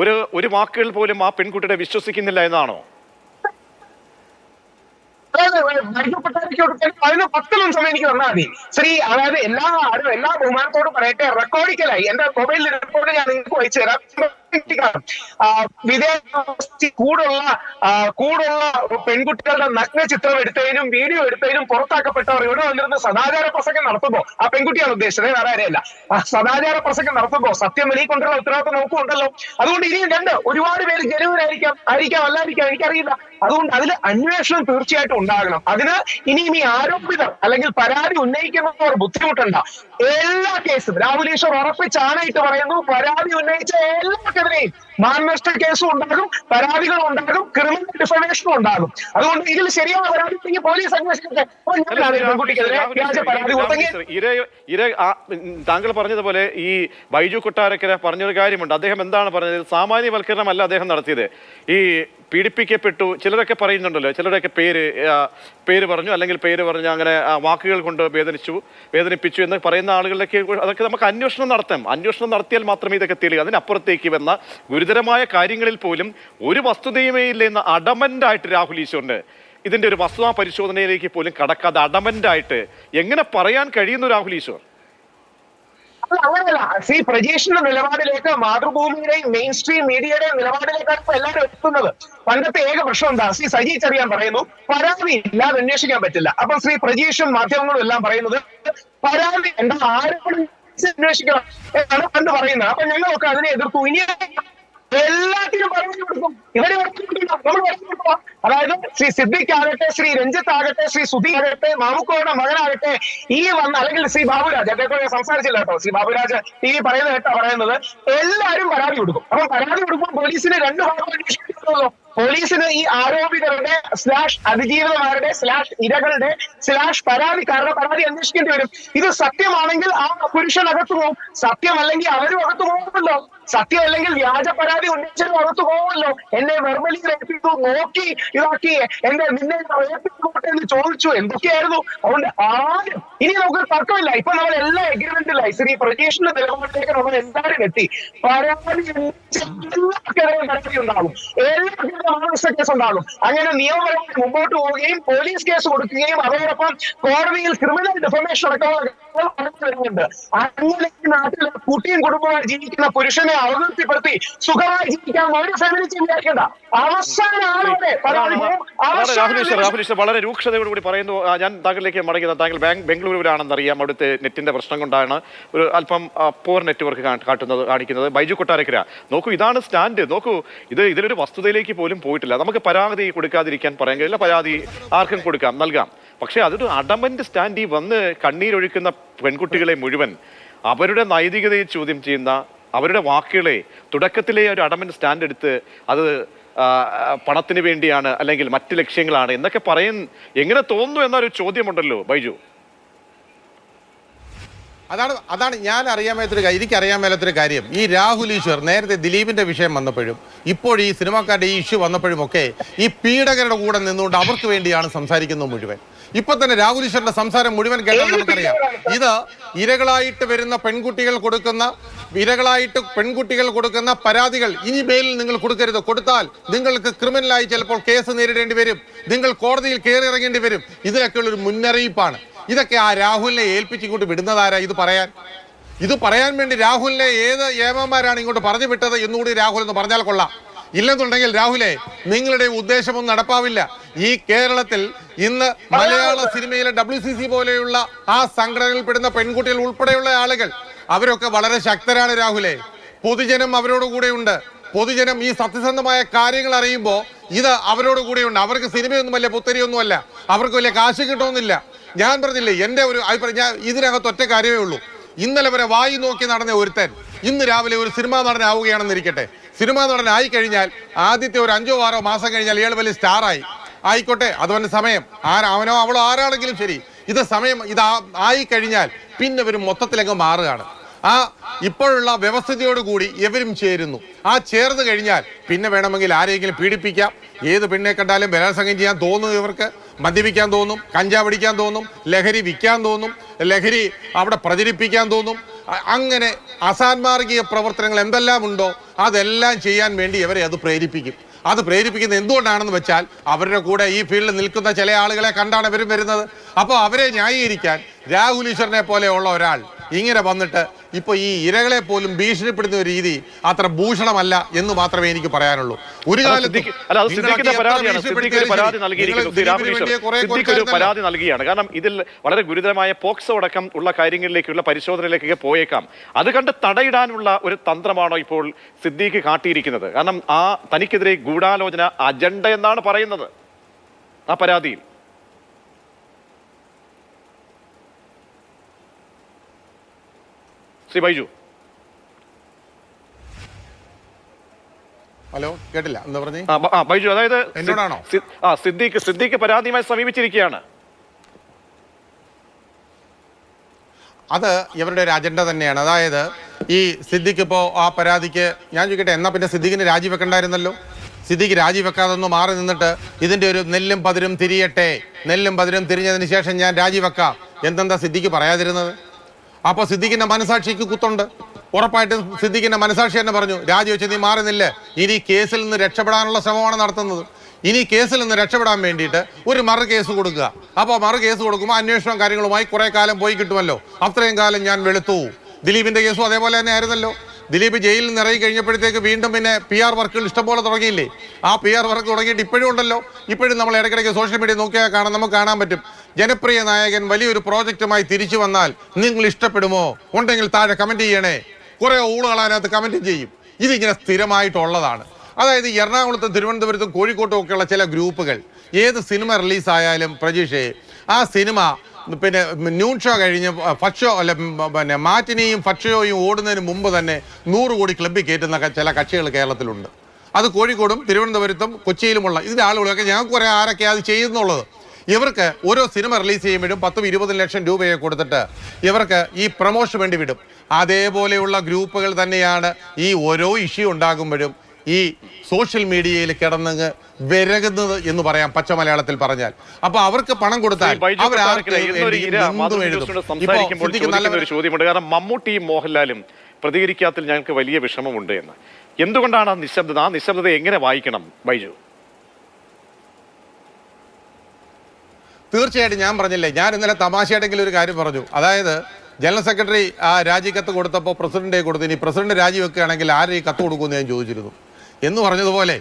ഒരു ഒരു വാക്കുകൾ പോലും ആ പെൺകുട്ടിയുടെ വിശ്വസിക്കുന്നില്ല എന്നാണോ? അതായത് ബൈജുപ്പട്ടാരിക്ക് കൊടുക്കാൻ അതിന് പത്ത് നിമിഷം എനിക്ക് തന്നാൽ മതി. ശ്രീ അതായത് എല്ലാ ആരും എല്ലാ ബഹുമാനത്തോടും പറയട്ടെ റെക്കോർഡിക്കലായി എന്റെ മൊബൈലിൽ റിപ്പോർട്ട് ഞാൻ നിങ്ങൾക്ക് വായിച്ചു തരാം. വിദേശ കൂടുള്ള കൂടുള്ള പെൺകുട്ടികളുടെ നഗ്ന ചിത്രം എടുത്തതിനും വീഡിയോ എടുത്തതിനും പുറത്താക്കപ്പെട്ടവർ ഇവിടെ വന്നിരുന്ന സദാചാര പ്രസംഗം നടത്തുമ്പോ ആ പെൺകുട്ടിയാണ് ഉദ്ദേശിച്ചത് വേറെ ആരെയല്ല. സദാചാര പ്രസംഗം നടത്തുമ്പോ സത്യം വെളിക്കൊണ്ടുള്ള ഉത്തരവാദിത്വം നമുക്കുണ്ടല്ലോ അതുകൊണ്ട് ഇനിയും രണ്ട് ഒരുപാട് പേര് ജനുവിനായിരിക്കാം ആയിരിക്കാം അല്ലായിരിക്കാം എനിക്കറിയില്ല. അതുകൊണ്ട് അതിൽ അന്വേഷണം തീർച്ചയായിട്ടും ഉണ്ടാകണം. അതിന് ഇനിയും ഈ ആരോപിതർ അല്ലെങ്കിൽ പരാതി ഉന്നയിക്കുന്നവർ ബുദ്ധിമുട്ടണ്ട. എല്ലാ കേസും രാഹുൽ ഈശ്വർ ഉറപ്പിച്ചാണായിട്ട് പറയുന്നു. പരാതി ഉന്നയിച്ച എല്ലാവർക്കെതിരെയും മാനനഷ്ട കേസും ഉണ്ടാകും പരാതികളും ഉണ്ടാകും ക്രിമിനൽ ഡിഫമേഷനും ഉണ്ടാകും. അതുകൊണ്ട് ഇതിൽ ശരിയായ പരാതി പോലീസ് അന്വേഷിക്കട്ടെ. താങ്കൾ പറഞ്ഞതുപോലെ ഈ ബൈജു കൊട്ടാരക്കര പറഞ്ഞൊരു കാര്യമുണ്ട്. അദ്ദേഹം എന്താണ് പറഞ്ഞത്? സാമാന്യവൽക്കരണമല്ല അദ്ദേഹം നടത്തിയത്. ഈ പീഡിപ്പിക്കപ്പെട്ടു. ചിലരൊക്കെ പറയുന്നുണ്ടല്ലോ ചിലരൊക്കെ പേര് പേര് പറഞ്ഞു അല്ലെങ്കിൽ പേര് പറഞ്ഞു അങ്ങനെ വാക്കുകൾ കൊണ്ട് വേദനിച്ചു വേദനിപ്പിച്ചു എന്ന് പറയുന്ന ആളുകളിലേക്ക് അതൊക്കെ നമുക്ക് അന്വേഷണം നടത്താം. അന്വേഷണം നടത്തിയാൽ മാത്രമേ ഇതൊക്കെ തെളിയൂ. അതിനപ്പുറത്തേക്ക് വന്ന ഗുരുതരമായ കാര്യങ്ങളിൽ പോലും ഒരു വസ്തുതയുമേ ഇല്ല എന്ന് അഡമന്റായിട്ട് രാഹുൽ ഈശ്വറിന് ഇതിന്റെ ഒരു വസ്തുതാ പരിശോധനയിലേക്ക് പോലും കടക്കാതെ അഡമന്റായിട്ട് എങ്ങനെ പറയാൻ കഴിയുന്നു രാഹുൽ ഈശ്വർ? അല്ല, അങ്ങനെയല്ല ശ്രീ പ്രജീഷിന്റെ നിലപാടിലേക്ക് മാതൃഭൂമിയുടെയും മെയിൻ സ്ട്രീം മീഡിയയുടെയും നിലപാടിലേക്കാണ് ഇപ്പൊ എല്ലാവരും എത്തുന്നത്. പണ്ടത്തെ ഏക പ്രശ്നം എന്താ? സി സജി ചെറിയാൻ പറയുന്നു പരാതി ഇല്ലാതെ അന്വേഷിക്കാൻ പറ്റില്ല. അപ്പൊ ശ്രീ പ്രജീഷും മാധ്യമങ്ങളും എല്ലാം പറയുന്നത് പരാതി എന്താ? ആരോപണം അന്വേഷിക്കണം എന്നാണ് പണ്ട് പറയുന്നത്. അപ്പൊ ഞങ്ങളൊക്കെ അതിനെ എതിർത്തു. ഇനി എല്ലാത്തിനും പറഞ്ഞു കൊടുക്കും. ഇവർ പറഞ്ഞു കൊടുക്കില്ല നമ്മൾ പറഞ്ഞു കൊടുക്കുക അതായത് ശ്രീ സിദ്ദിഖ് ആകട്ടെ ശ്രീ രഞ്ജിത്ത് ആകട്ടെ ശ്രീ സുധി ആകട്ടെ മാമുക്കോയുടെ മകനാകട്ടെ ഈ വന്ന അല്ലെങ്കിൽ ശ്രീ ബാബുരാജ് അദ്ദേഹത്തോട് സംസാരിച്ചില്ല കേട്ടോ. ശ്രീ ബാബുരാജ് ഈ വി പറയുന്നത് കേട്ടോ പറയുന്നത്. എല്ലാവരും പരാതി കൊടുക്കും. അപ്പൊ പരാതി കൊടുക്കുമ്പോൾ പോലീസിന് രണ്ട് ഭാഗം അന്വേഷിക്കുന്നുള്ളൂ പോലീസിന് ഈ ആരോപിതരുടെ സ്ലാഷ് അതിജീവിതമാരുടെ സ്ലാഷ് ഇരകളുടെ സ്ലാഷ് പരാതിക്കാരുടെ പരാതി അന്വേഷിക്കേണ്ടി വരും. ഇത് സത്യമാണെങ്കിൽ ആ പുരുഷൻ അകത്തു പോകും സത്യമല്ലെങ്കിൽ അവരും അകത്തു പോകുമല്ലോ സത്യമല്ലെങ്കിൽ വ്യാജ പരാതി ഉന്നയിച്ചത് അകത്തു പോകുമല്ലോ എന്നെ വെർബലി റേപ്പിച്ചു നോക്കി ഇതാക്കി എന്റെ നിന്നെ റേപ്പിക്കോട്ടെ എന്ന് ചോദിച്ചു. എന്തൊക്കെയായിരുന്നു? അതുകൊണ്ട് ആദ്യം ഇനി നമുക്ക് തർക്കമില്ല. ഇപ്പൊ നമ്മൾ എല്ലാ എഗ്രിമെന്റിലായി ശ്രീ പ്രജേഷിന്റെ നിലപാടിലേക്ക് നമ്മൾ എന്തായാലും എത്തി. പരാതി പരാതി ഉണ്ടാകും. എല്ലാ മാനസിക കേസ് ഉണ്ടാകും. അങ്ങനെ നിയമപരമായി മുമ്പോട്ട് പോവുകയും പോലീസ് കേസ് കൊടുക്കുകയും അതോടൊപ്പം കോടതിയിൽ ക്രിമിനൽ ഡിഫമേഷൻ അടക്കമുള്ള അങ്ങനെ നാട്ടിൽ കുട്ടിയും കുടുംബമായി ജീവിക്കുന്ന പുരുഷനെ അവതൃപ്തിപ്പെടുത്തി സുഖമായി ജീവിക്കാൻ ഒരു ഫെമിനിറ്റി വിചാരിക്കണ്ട. അവസാന ആളോടെ വളരെ രൂക്ഷതയോടുകൂടി പറയുന്നു. ഞാൻ താങ്കളിലേക്ക് മടങ്ങുന്നത് താങ്കൾ ബാങ്ക് ബംഗളൂരുവിലാണെന്ന് അറിയാം അവിടുത്തെ നെറ്റിന്റെ പ്രശ്നം കൊണ്ടാണ് ഒരു അല്പം പോർ നെറ്റ്വർക്ക് കാട്ടുന്നത് കാണിക്കുന്നത്. ബൈജു കൊട്ടാരക്കര നോക്കൂ ഇതാണ് സ്റ്റാൻഡ്. നോക്കൂ ഇത് ഇതിലൊരു വസ്തുതയിലേക്ക് പോലും പോയിട്ടില്ല. നമുക്ക് പരാതി കൊടുക്കാതിരിക്കാൻ പറയാൻ കഴിയില്ല. പരാതി ആർക്കും കൊടുക്കാം നൽകാം. പക്ഷേ അതൊരു അടമന്റ് സ്റ്റാൻഡ് ഈ വന്ന് കണ്ണീരൊഴുക്കുന്ന പെൺകുട്ടികളെ മുഴുവൻ അവരുടെ നൈതികതയെ ചോദ്യം ചെയ്യുന്ന അവരുടെ വാക്കുകളെ തുടക്കത്തിലെ ഒരു അടമൻ സ്റ്റാൻഡ് എടുത്ത് അത് പണത്തിന് വേണ്ടിയാണ് അല്ലെങ്കിൽ മറ്റ് ലക്ഷ്യങ്ങളാണ് എന്നൊക്കെ പറയും എങ്ങനെ തോന്നുന്നു എന്നൊരു ചോദ്യമുണ്ടല്ലോ ബൈജു. അതാണ് അതാണ് ഞാൻ അറിയാൻ മേലത്തൊരു കാര്യം. എനിക്ക് അറിയാൻ മേലത്തൊരു കാര്യം ഈ രാഹുൽ ഈശ്വർ നേരത്തെ ദിലീപിന്റെ വിഷയം വന്നപ്പോഴും ഇപ്പോൾ ഈ സിനിമാക്കാരുടെ ഈ ഇഷ്യൂ വന്നപ്പോഴും ഒക്കെ ഈ പീഡകരുടെ കൂടെ നിന്നുകൊണ്ട് അവർക്ക് വേണ്ടിയാണ് സംസാരിക്കുന്നത് മുഴുവൻ. ഇപ്പൊ തന്നെ രാഹുൽ ഈശ്വറിന്റെ സംസാരം മുഴുവൻ കേട്ടാൽ നമുക്കറിയാം. ഇത് ഇരകളായിട്ട് വരുന്ന പെൺകുട്ടികൾ കൊടുക്കുന്ന ഇരകളായിട്ട് പെൺകുട്ടികൾ കൊടുക്കുന്ന പരാതികൾ ഇനി മേലിൽ നിങ്ങൾ കൊടുക്കരുത്. കൊടുത്താൽ നിങ്ങൾക്ക് ക്രിമിനലായി ചിലപ്പോൾ കേസ് നേരിടേണ്ടി വരും. നിങ്ങൾ കോടതിയിൽ കയറി ഇറങ്ങേണ്ടി വരും. ഇതിനൊക്കെയുള്ള ഒരു മുന്നറിയിപ്പാണ്. ഇതൊക്കെ ആ രാഹുലിനെ ഏൽപ്പിച്ചിങ്ങോട്ട് വിടുന്നതാരാ? ഇത് പറയാൻ. ഇത് പറയാൻ വേണ്ടി രാഹുലിനെ ഏത് ഏമന്മാരാണ് ഇങ്ങോട്ട് പറഞ്ഞു വിട്ടത് എന്നുകൂടി രാഹുൽ എന്ന് പറഞ്ഞാൽ കൊള്ളാം. ഇല്ലെന്നുണ്ടെങ്കിൽ രാഹുലെ നിങ്ങളുടെ ഉദ്ദേശമൊന്നും നടപ്പാവില്ല. ഈ കേരളത്തിൽ ഇന്ന് മലയാള സിനിമയിലെ ഡബ്ല്യു സി സി പോലെയുള്ള ആ സംഘടനയിൽ പെടുന്ന പെൺകുട്ടികൾ ഉൾപ്പെടെയുള്ള ആളുകൾ അവരൊക്കെ വളരെ ശക്തരാണ് രാഹുലെ. പൊതുജനം അവരോട് കൂടെയുണ്ട് പൊതുജനം ഈ സത്യസന്ധമായ കാര്യങ്ങൾ അറിയുമ്പോൾ ഇത് അവരോട് കൂടെയുണ്ട് അവർക്ക് സിനിമയൊന്നുമല്ല പുത്തരിയൊന്നുമല്ല. അവർക്ക് വലിയ കാശ് കിട്ടുമെന്നില്ല ഞാൻ പറഞ്ഞില്ലേ എന്റെ ഒരു അഭിപ്രായം ഞാൻ ഇതിനകത്ത് ഒറ്റ കാര്യമേ ഉള്ളൂ. ഇന്നലെ വരെ വായി നോക്കി നടന്ന ഒരുത്തൻ ഇന്ന് രാവിലെ ഒരു സിനിമാ നടനാവുകയാണെന്നിരിക്കട്ടെ. സിനിമാ നടൻ ആയി കഴിഞ്ഞാൽ ആദ്യത്തെ ഒരു അഞ്ചോ ആറോ മാസം കഴിഞ്ഞാൽ ഏഴ് വലിയ സ്റ്റാറായി. ആയിക്കോട്ടെ അതുപോലെ സമയം. ആരാ അവനോ അവളോ ആരാണെങ്കിലും ശരി. ഇത് സമയം ഇത് ആയി കഴിഞ്ഞാൽ പിന്നെ ഇവർ മൊത്തത്തിലങ്ങ് മാറുകയാണ്. ആ ഇപ്പോഴുള്ള വ്യവസ്ഥിതിയോടുകൂടി എവരും ചേരുന്നു. ആ ചേർന്ന് കഴിഞ്ഞാൽ പിന്നെ വേണമെങ്കിൽ ആരെങ്കിലും പീഡിപ്പിക്കാം. ഏത് പെണ്ണെ കണ്ടാലും ബലാത്സംഗം ചെയ്യാൻ തോന്നുന്നു ഇവർക്ക്. മദ്യപിക്കാൻ തോന്നും കഞ്ചാവ് അടിക്കാൻ തോന്നും ലഹരി വിൽക്കാൻ തോന്നും ലഹരി അവിടെ പ്രചരിപ്പിക്കാൻ തോന്നും. അങ്ങനെ അസാൻമാർഗീയ പ്രവർത്തനങ്ങൾ എന്തെല്ലാം ഉണ്ടോ അതെല്ലാം ചെയ്യാൻ വേണ്ടി ഇവരെ അത് പ്രേരിപ്പിക്കും. അത് പ്രേരിപ്പിക്കുന്നത് എന്തുകൊണ്ടാണെന്ന് വെച്ചാൽ അവരുടെ കൂടെ ഈ ഫീൽഡിൽ നിൽക്കുന്ന ചില ആളുകളെ കണ്ടാണ് ഇവരും വരുന്നത്. അപ്പോൾ അവരെ ന്യായീകരിക്കാൻ രാഹുൽ ഈശ്വരനെ പോലെയുള്ള ഒരാൾ ഇങ്ങനെ വന്നിട്ട് ഇപ്പൊ ഈ ഇരകളെ പോലും ഭീഷണിപ്പെടുത്തുന്ന ഒരു രീതി അത്ര ഭൂഷണമല്ല എന്ന് മാത്രമേ എനിക്ക് പറയാനുള്ളൂ. ഒരു കാലത്ത് പരാതി നൽകിയാണ്. കാരണം ഇതിൽ വളരെ ഗുരുതരമായ പോക്സോ അടക്കം ഉള്ള കാര്യങ്ങളിലേക്കുള്ള പരിശോധനയിലേക്കൊക്കെ പോയേക്കാം. അത് കണ്ട് തടയിടാനുള്ള ഒരു തന്ത്രമാണോ ഇപ്പോൾ സിദ്ദീഖ് കാട്ടിയിരിക്കുന്നത്? കാരണം ആ തനിക്കെതിരെ ഗൂഢാലോചന അജണ്ട എന്നാണ് പറയുന്നത് ആ പരാതിയിൽ. ശ്രീ ബൈജു. ഹലോ കേട്ടില്ല. എന്താ പറഞ്ഞേ? ആ, ബൈജു അതായത് എന്നോടാണോ? ആ സിദ്ദീഖ് സിദ്ദീഖ് പരാതിയുമായി സമീപിച്ചിരിക്കുകയാണ്. അത് ഇവരുടെ ഒരു അജണ്ട തന്നെയാണ്. അതായത് ഈ സിദ്ദിഖ് ഇപ്പോൾ ആ പരാതിക്ക് ഞാൻ ചോദിക്കട്ടെ എന്നാ പിന്നെ സിദ്ദിഖിന് രാജിവെക്കണ്ടായിരുന്നല്ലോ? സിദ്ദിഖ് രാജിവെക്കാതെ ഒന്ന് മാറി നിന്നിട്ട് ഇതിന്റെ ഒരു നെല്ലും പതിരും തിരിയട്ടെ. നെല്ലും പതിരും തിരിഞ്ഞതിന് ശേഷം ഞാൻ രാജിവെക്കാം. എന്തെന്താ സിദ്ദിഖ് പറയാതിരുന്നത്? അപ്പോൾ സിദ്ദിഖിന്റെ മനസാക്ഷിക്ക് കുത്തുണ്ട്. ഉറപ്പായിട്ടും സിദ്ദിഖിന്റെ മനസാക്ഷി തന്നെ പറഞ്ഞു രാജിവെച്ച് നീ മാറുന്നില്ലേ. ഇനി കേസിൽ നിന്ന് രക്ഷപ്പെടാനുള്ള ശ്രമമാണ് നടത്തുന്നത്. ഇനി കേസിൽ നിന്ന് രക്ഷപ്പെടാൻ വേണ്ടിയിട്ട് ഒരു മറു കേസ് കൊടുക്കുക. അപ്പോൾ മറു കേസ് കൊടുക്കുമ്പോൾ അന്വേഷണം കാര്യങ്ങളുമായി കുറെ കാലം പോയി കിട്ടുമല്ലോ. അത്രയും കാലം ഞാൻ വെളുത്തു. ദിലീപിന്റെ കേസും അതേപോലെ തന്നെ ആയിരുന്നല്ലോ. ദിലീപ് ജയിലിൽ നിന്ന് ഇറങ്ങി കഴിഞ്ഞപ്പോഴത്തേക്ക് വീണ്ടും പിന്നെ പി ആർ വർക്കുകൾ ഇഷ്ടംപോലെ തുടങ്ങിയില്ലേ? ആ പി ആർ വർക്ക് തുടങ്ങിയിട്ട് ഇപ്പോഴും ഉണ്ടല്ലോ. ഇപ്പോഴും നമ്മൾ ഇടയ്ക്കിടയ്ക്ക് സോഷ്യൽ മീഡിയ നോക്കിയാൽ കാണാൻ നമുക്ക് കാണാൻ പറ്റും. ജനപ്രിയ നായകൻ വലിയൊരു പ്രോജക്റ്റുമായി തിരിച്ചു വന്നാൽ നിങ്ങൾ ഇഷ്ടപ്പെടുമോ? ഉണ്ടെങ്കിൽ താഴെ കമന്റ് ചെയ്യണേ. കുറേ ഊളുകൾ അതിനകത്ത് കമന്റ് ചെയ്യും. ഇതിങ്ങനെ സ്ഥിരമായിട്ടുള്ളതാണ്. അതായത് എറണാകുളത്തും തിരുവനന്തപുരത്തും കോഴിക്കോട്ടും ഒക്കെയുള്ള ചില ഗ്രൂപ്പുകൾ ഏത് സിനിമ റിലീസായാലും പ്രജീഷേ ആ സിനിമ പിന്നെ ന്യൂൺ ഷോ കഴിഞ്ഞ് ഫസ്റ്റ് ഷോ അല്ല പിന്നെ മാറ്റിനെയും ഷോയും ഓടുന്നതിന് മുമ്പ് തന്നെ നൂറ് കോടി ക്ലബ്ബിൽ കയറ്റുന്ന ചില കക്ഷികൾ കേരളത്തിലുണ്ട്. അത് കോഴിക്കോടും തിരുവനന്തപുരത്തും കൊച്ചിയിലുമുള്ള ഇതിന്റെ ആളുകളൊക്കെ ഞങ്ങൾക്ക് കുറേ ആരൊക്കെ അത് ചെയ്യുന്നുള്ളത്. ഇവർക്ക് ഓരോ സിനിമ റിലീസ് ചെയ്യുമ്പോഴും പത്തും ഇരുപതും ലക്ഷം രൂപയെ കൊടുത്തിട്ട് ഇവർക്ക് ഈ പ്രൊമോഷൻ വേണ്ടി വിടും. അതേപോലെയുള്ള ഗ്രൂപ്പുകൾ തന്നെയാണ് ഈ ഓരോ ഇഷ്യൂ ഉണ്ടാകുമ്പോഴും ഈ സോഷ്യൽ മീഡിയയിൽ കിടന്നങ്ങ് വിരകുന്നത് എന്ന് പറയാം പച്ച മലയാളത്തിൽ പറഞ്ഞാൽ. അപ്പൊ അവർക്ക് പണം കൊടുത്താൽ ഒരു ചോദ്യമുണ്ട്. കാരണം മമ്മൂട്ടിയും മോഹൻലാലും പ്രതികരിക്കാത്തിൽ ഞങ്ങൾക്ക് വലിയ വിഷമമുണ്ട് എന്ന്. എന്തുകൊണ്ടാണ് ആ നിശബ്ദത? ആ നിശബ്ദത എങ്ങനെ വായിക്കണം ബൈജു തീർച്ചയായിട്ടും ഞാൻ പറഞ്ഞില്ലേ ഞാൻ ഇന്നലെ തമാശയായിട്ടെങ്കിലും ഒരു കാര്യം പറഞ്ഞു. അതായത് ജനറൽ സെക്രട്ടറി ആ രാജിക്കത്ത് കൊടുത്തപ്പോൾ പ്രസിഡന്റേ കൊടുത്തു ഇനി പ്രസിഡന്റ് രാജിവെക്കുകയാണെങ്കിൽ ആരെ ഈ കത്ത് കൊടുക്കുമെന്ന് ഞാൻ ചോദിച്ചിരുന്നു. എന്ന് പറഞ്ഞതുപോലെ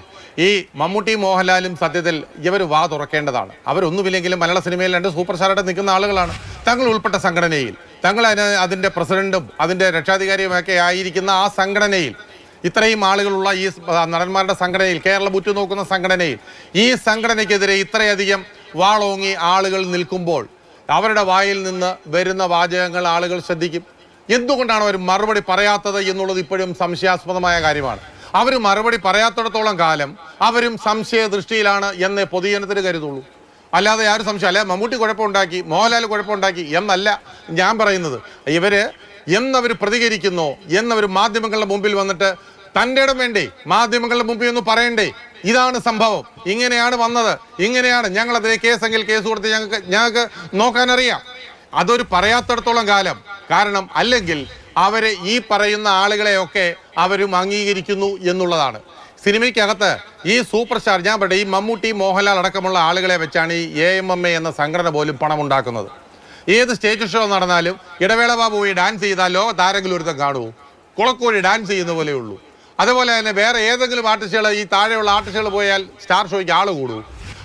ഈ മമ്മൂട്ടി മോഹൻലാലും സത്യത്തിൽ ഇവർ വാ തുറക്കേണ്ടതാണ്. അവരൊന്നുമില്ലെങ്കിലും മലയാള സിനിമയിൽ രണ്ട് സൂപ്പർ സ്റ്റാറായിട്ട് നിൽക്കുന്ന ആളുകളാണ്. തങ്ങൾ ഉൾപ്പെട്ട സംഘടനയിൽ തങ്ങൾ അതിന്റെ പ്രസിഡന്റും അതിന്റെ രക്ഷാധികാരിയുമൊക്കെ ആയിരിക്കുന്ന ആ സംഘടനയിൽ ഇത്രയും ആളുകളുള്ള ഈ നടന്മാരുടെ സംഘടനയിൽ കേരളം ഉറ്റുനോക്കുന്ന സംഘടനയിൽ ഈ സംഘടനയ്ക്കെതിരെ ഇത്രയധികം വാളോങ്ങി ആളുകൾ നിൽക്കുമ്പോൾ അവരുടെ വായിൽ നിന്ന് വരുന്ന വാചകങ്ങൾ ആളുകൾ ശ്രദ്ധിക്കും. എന്തുകൊണ്ടാണ് അവർ മറുപടി പറയാത്തത് എന്നുള്ളത് ഇപ്പോഴും സംശയാസ്പദമായ കാര്യമാണ്. അവർ മറുപടി പറയാത്തിടത്തോളം കാലം അവരും സംശയ ദൃഷ്ടിയിലാണ് എന്നേ പൊതുജനത്തിന് കരുതുള്ളൂ. അല്ലാതെ ആരും സംശയം. അല്ലെ മമ്മൂട്ടി കുഴപ്പമുണ്ടാക്കി മോഹൻലാൽ കുഴപ്പമുണ്ടാക്കി എന്നല്ല ഞാൻ പറയുന്നത്. ഇവർ എന്നവർ പ്രതികരിക്കുന്നു എന്നവർ മാധ്യമങ്ങളുടെ മുമ്പിൽ വന്നിട്ട് തന്റെ ഇടം വേണ്ടേ മാധ്യമങ്ങളുടെ മുമ്പിൽ ഒന്ന് പറയണ്ടേ? ഇതാണ് സംഭവം. ഇങ്ങനെയാണ് വന്നത്. ഇങ്ങനെയാണ്. ഞങ്ങൾ കേസെങ്കിൽ കേസ് കൊടുത്ത് ഞങ്ങൾക്ക് ഞങ്ങൾക്ക് നോക്കാനറിയാം. അതൊരു പറയാത്തടത്തോളം കാലം. കാരണം അല്ലെങ്കിൽ അവരെ ഈ പറയുന്ന ആളുകളെയൊക്കെ അവരും അംഗീകരിക്കുന്നു എന്നുള്ളതാണ്. സിനിമയ്ക്കകത്ത് ഈ സൂപ്പർ സ്റ്റാർ ഞാൻ പറയട്ടെ ഈ മമ്മൂട്ടി മോഹൻലാൽ അടക്കമുള്ള ആളുകളെ വെച്ചാണ് ഈ എ എം എം എ എന്ന സംഘടന പോലും പണം ഉണ്ടാക്കുന്നത് ഏത് സ്റ്റേജ് ഷോ നടന്നാലും ഇടവേള ബാബു പോയി ഡാൻസ് ചെയ്താൽ ലോക താരെങ്കിലും ഒരുത്തം കാണുമോ കുളക്കോഴി ഡാൻസ് ചെയ്യുന്ന പോലെ ഉള്ളൂ. അതുപോലെ തന്നെ വേറെ ഏതെങ്കിലും ആർട്ടിസ്റ്റുകൾ ഈ താഴെയുള്ള ആർട്ടിസ്റ്റുകൾ പോയാൽ സ്റ്റാർ ഷോയ്ക്ക് ആൾ കൂടും.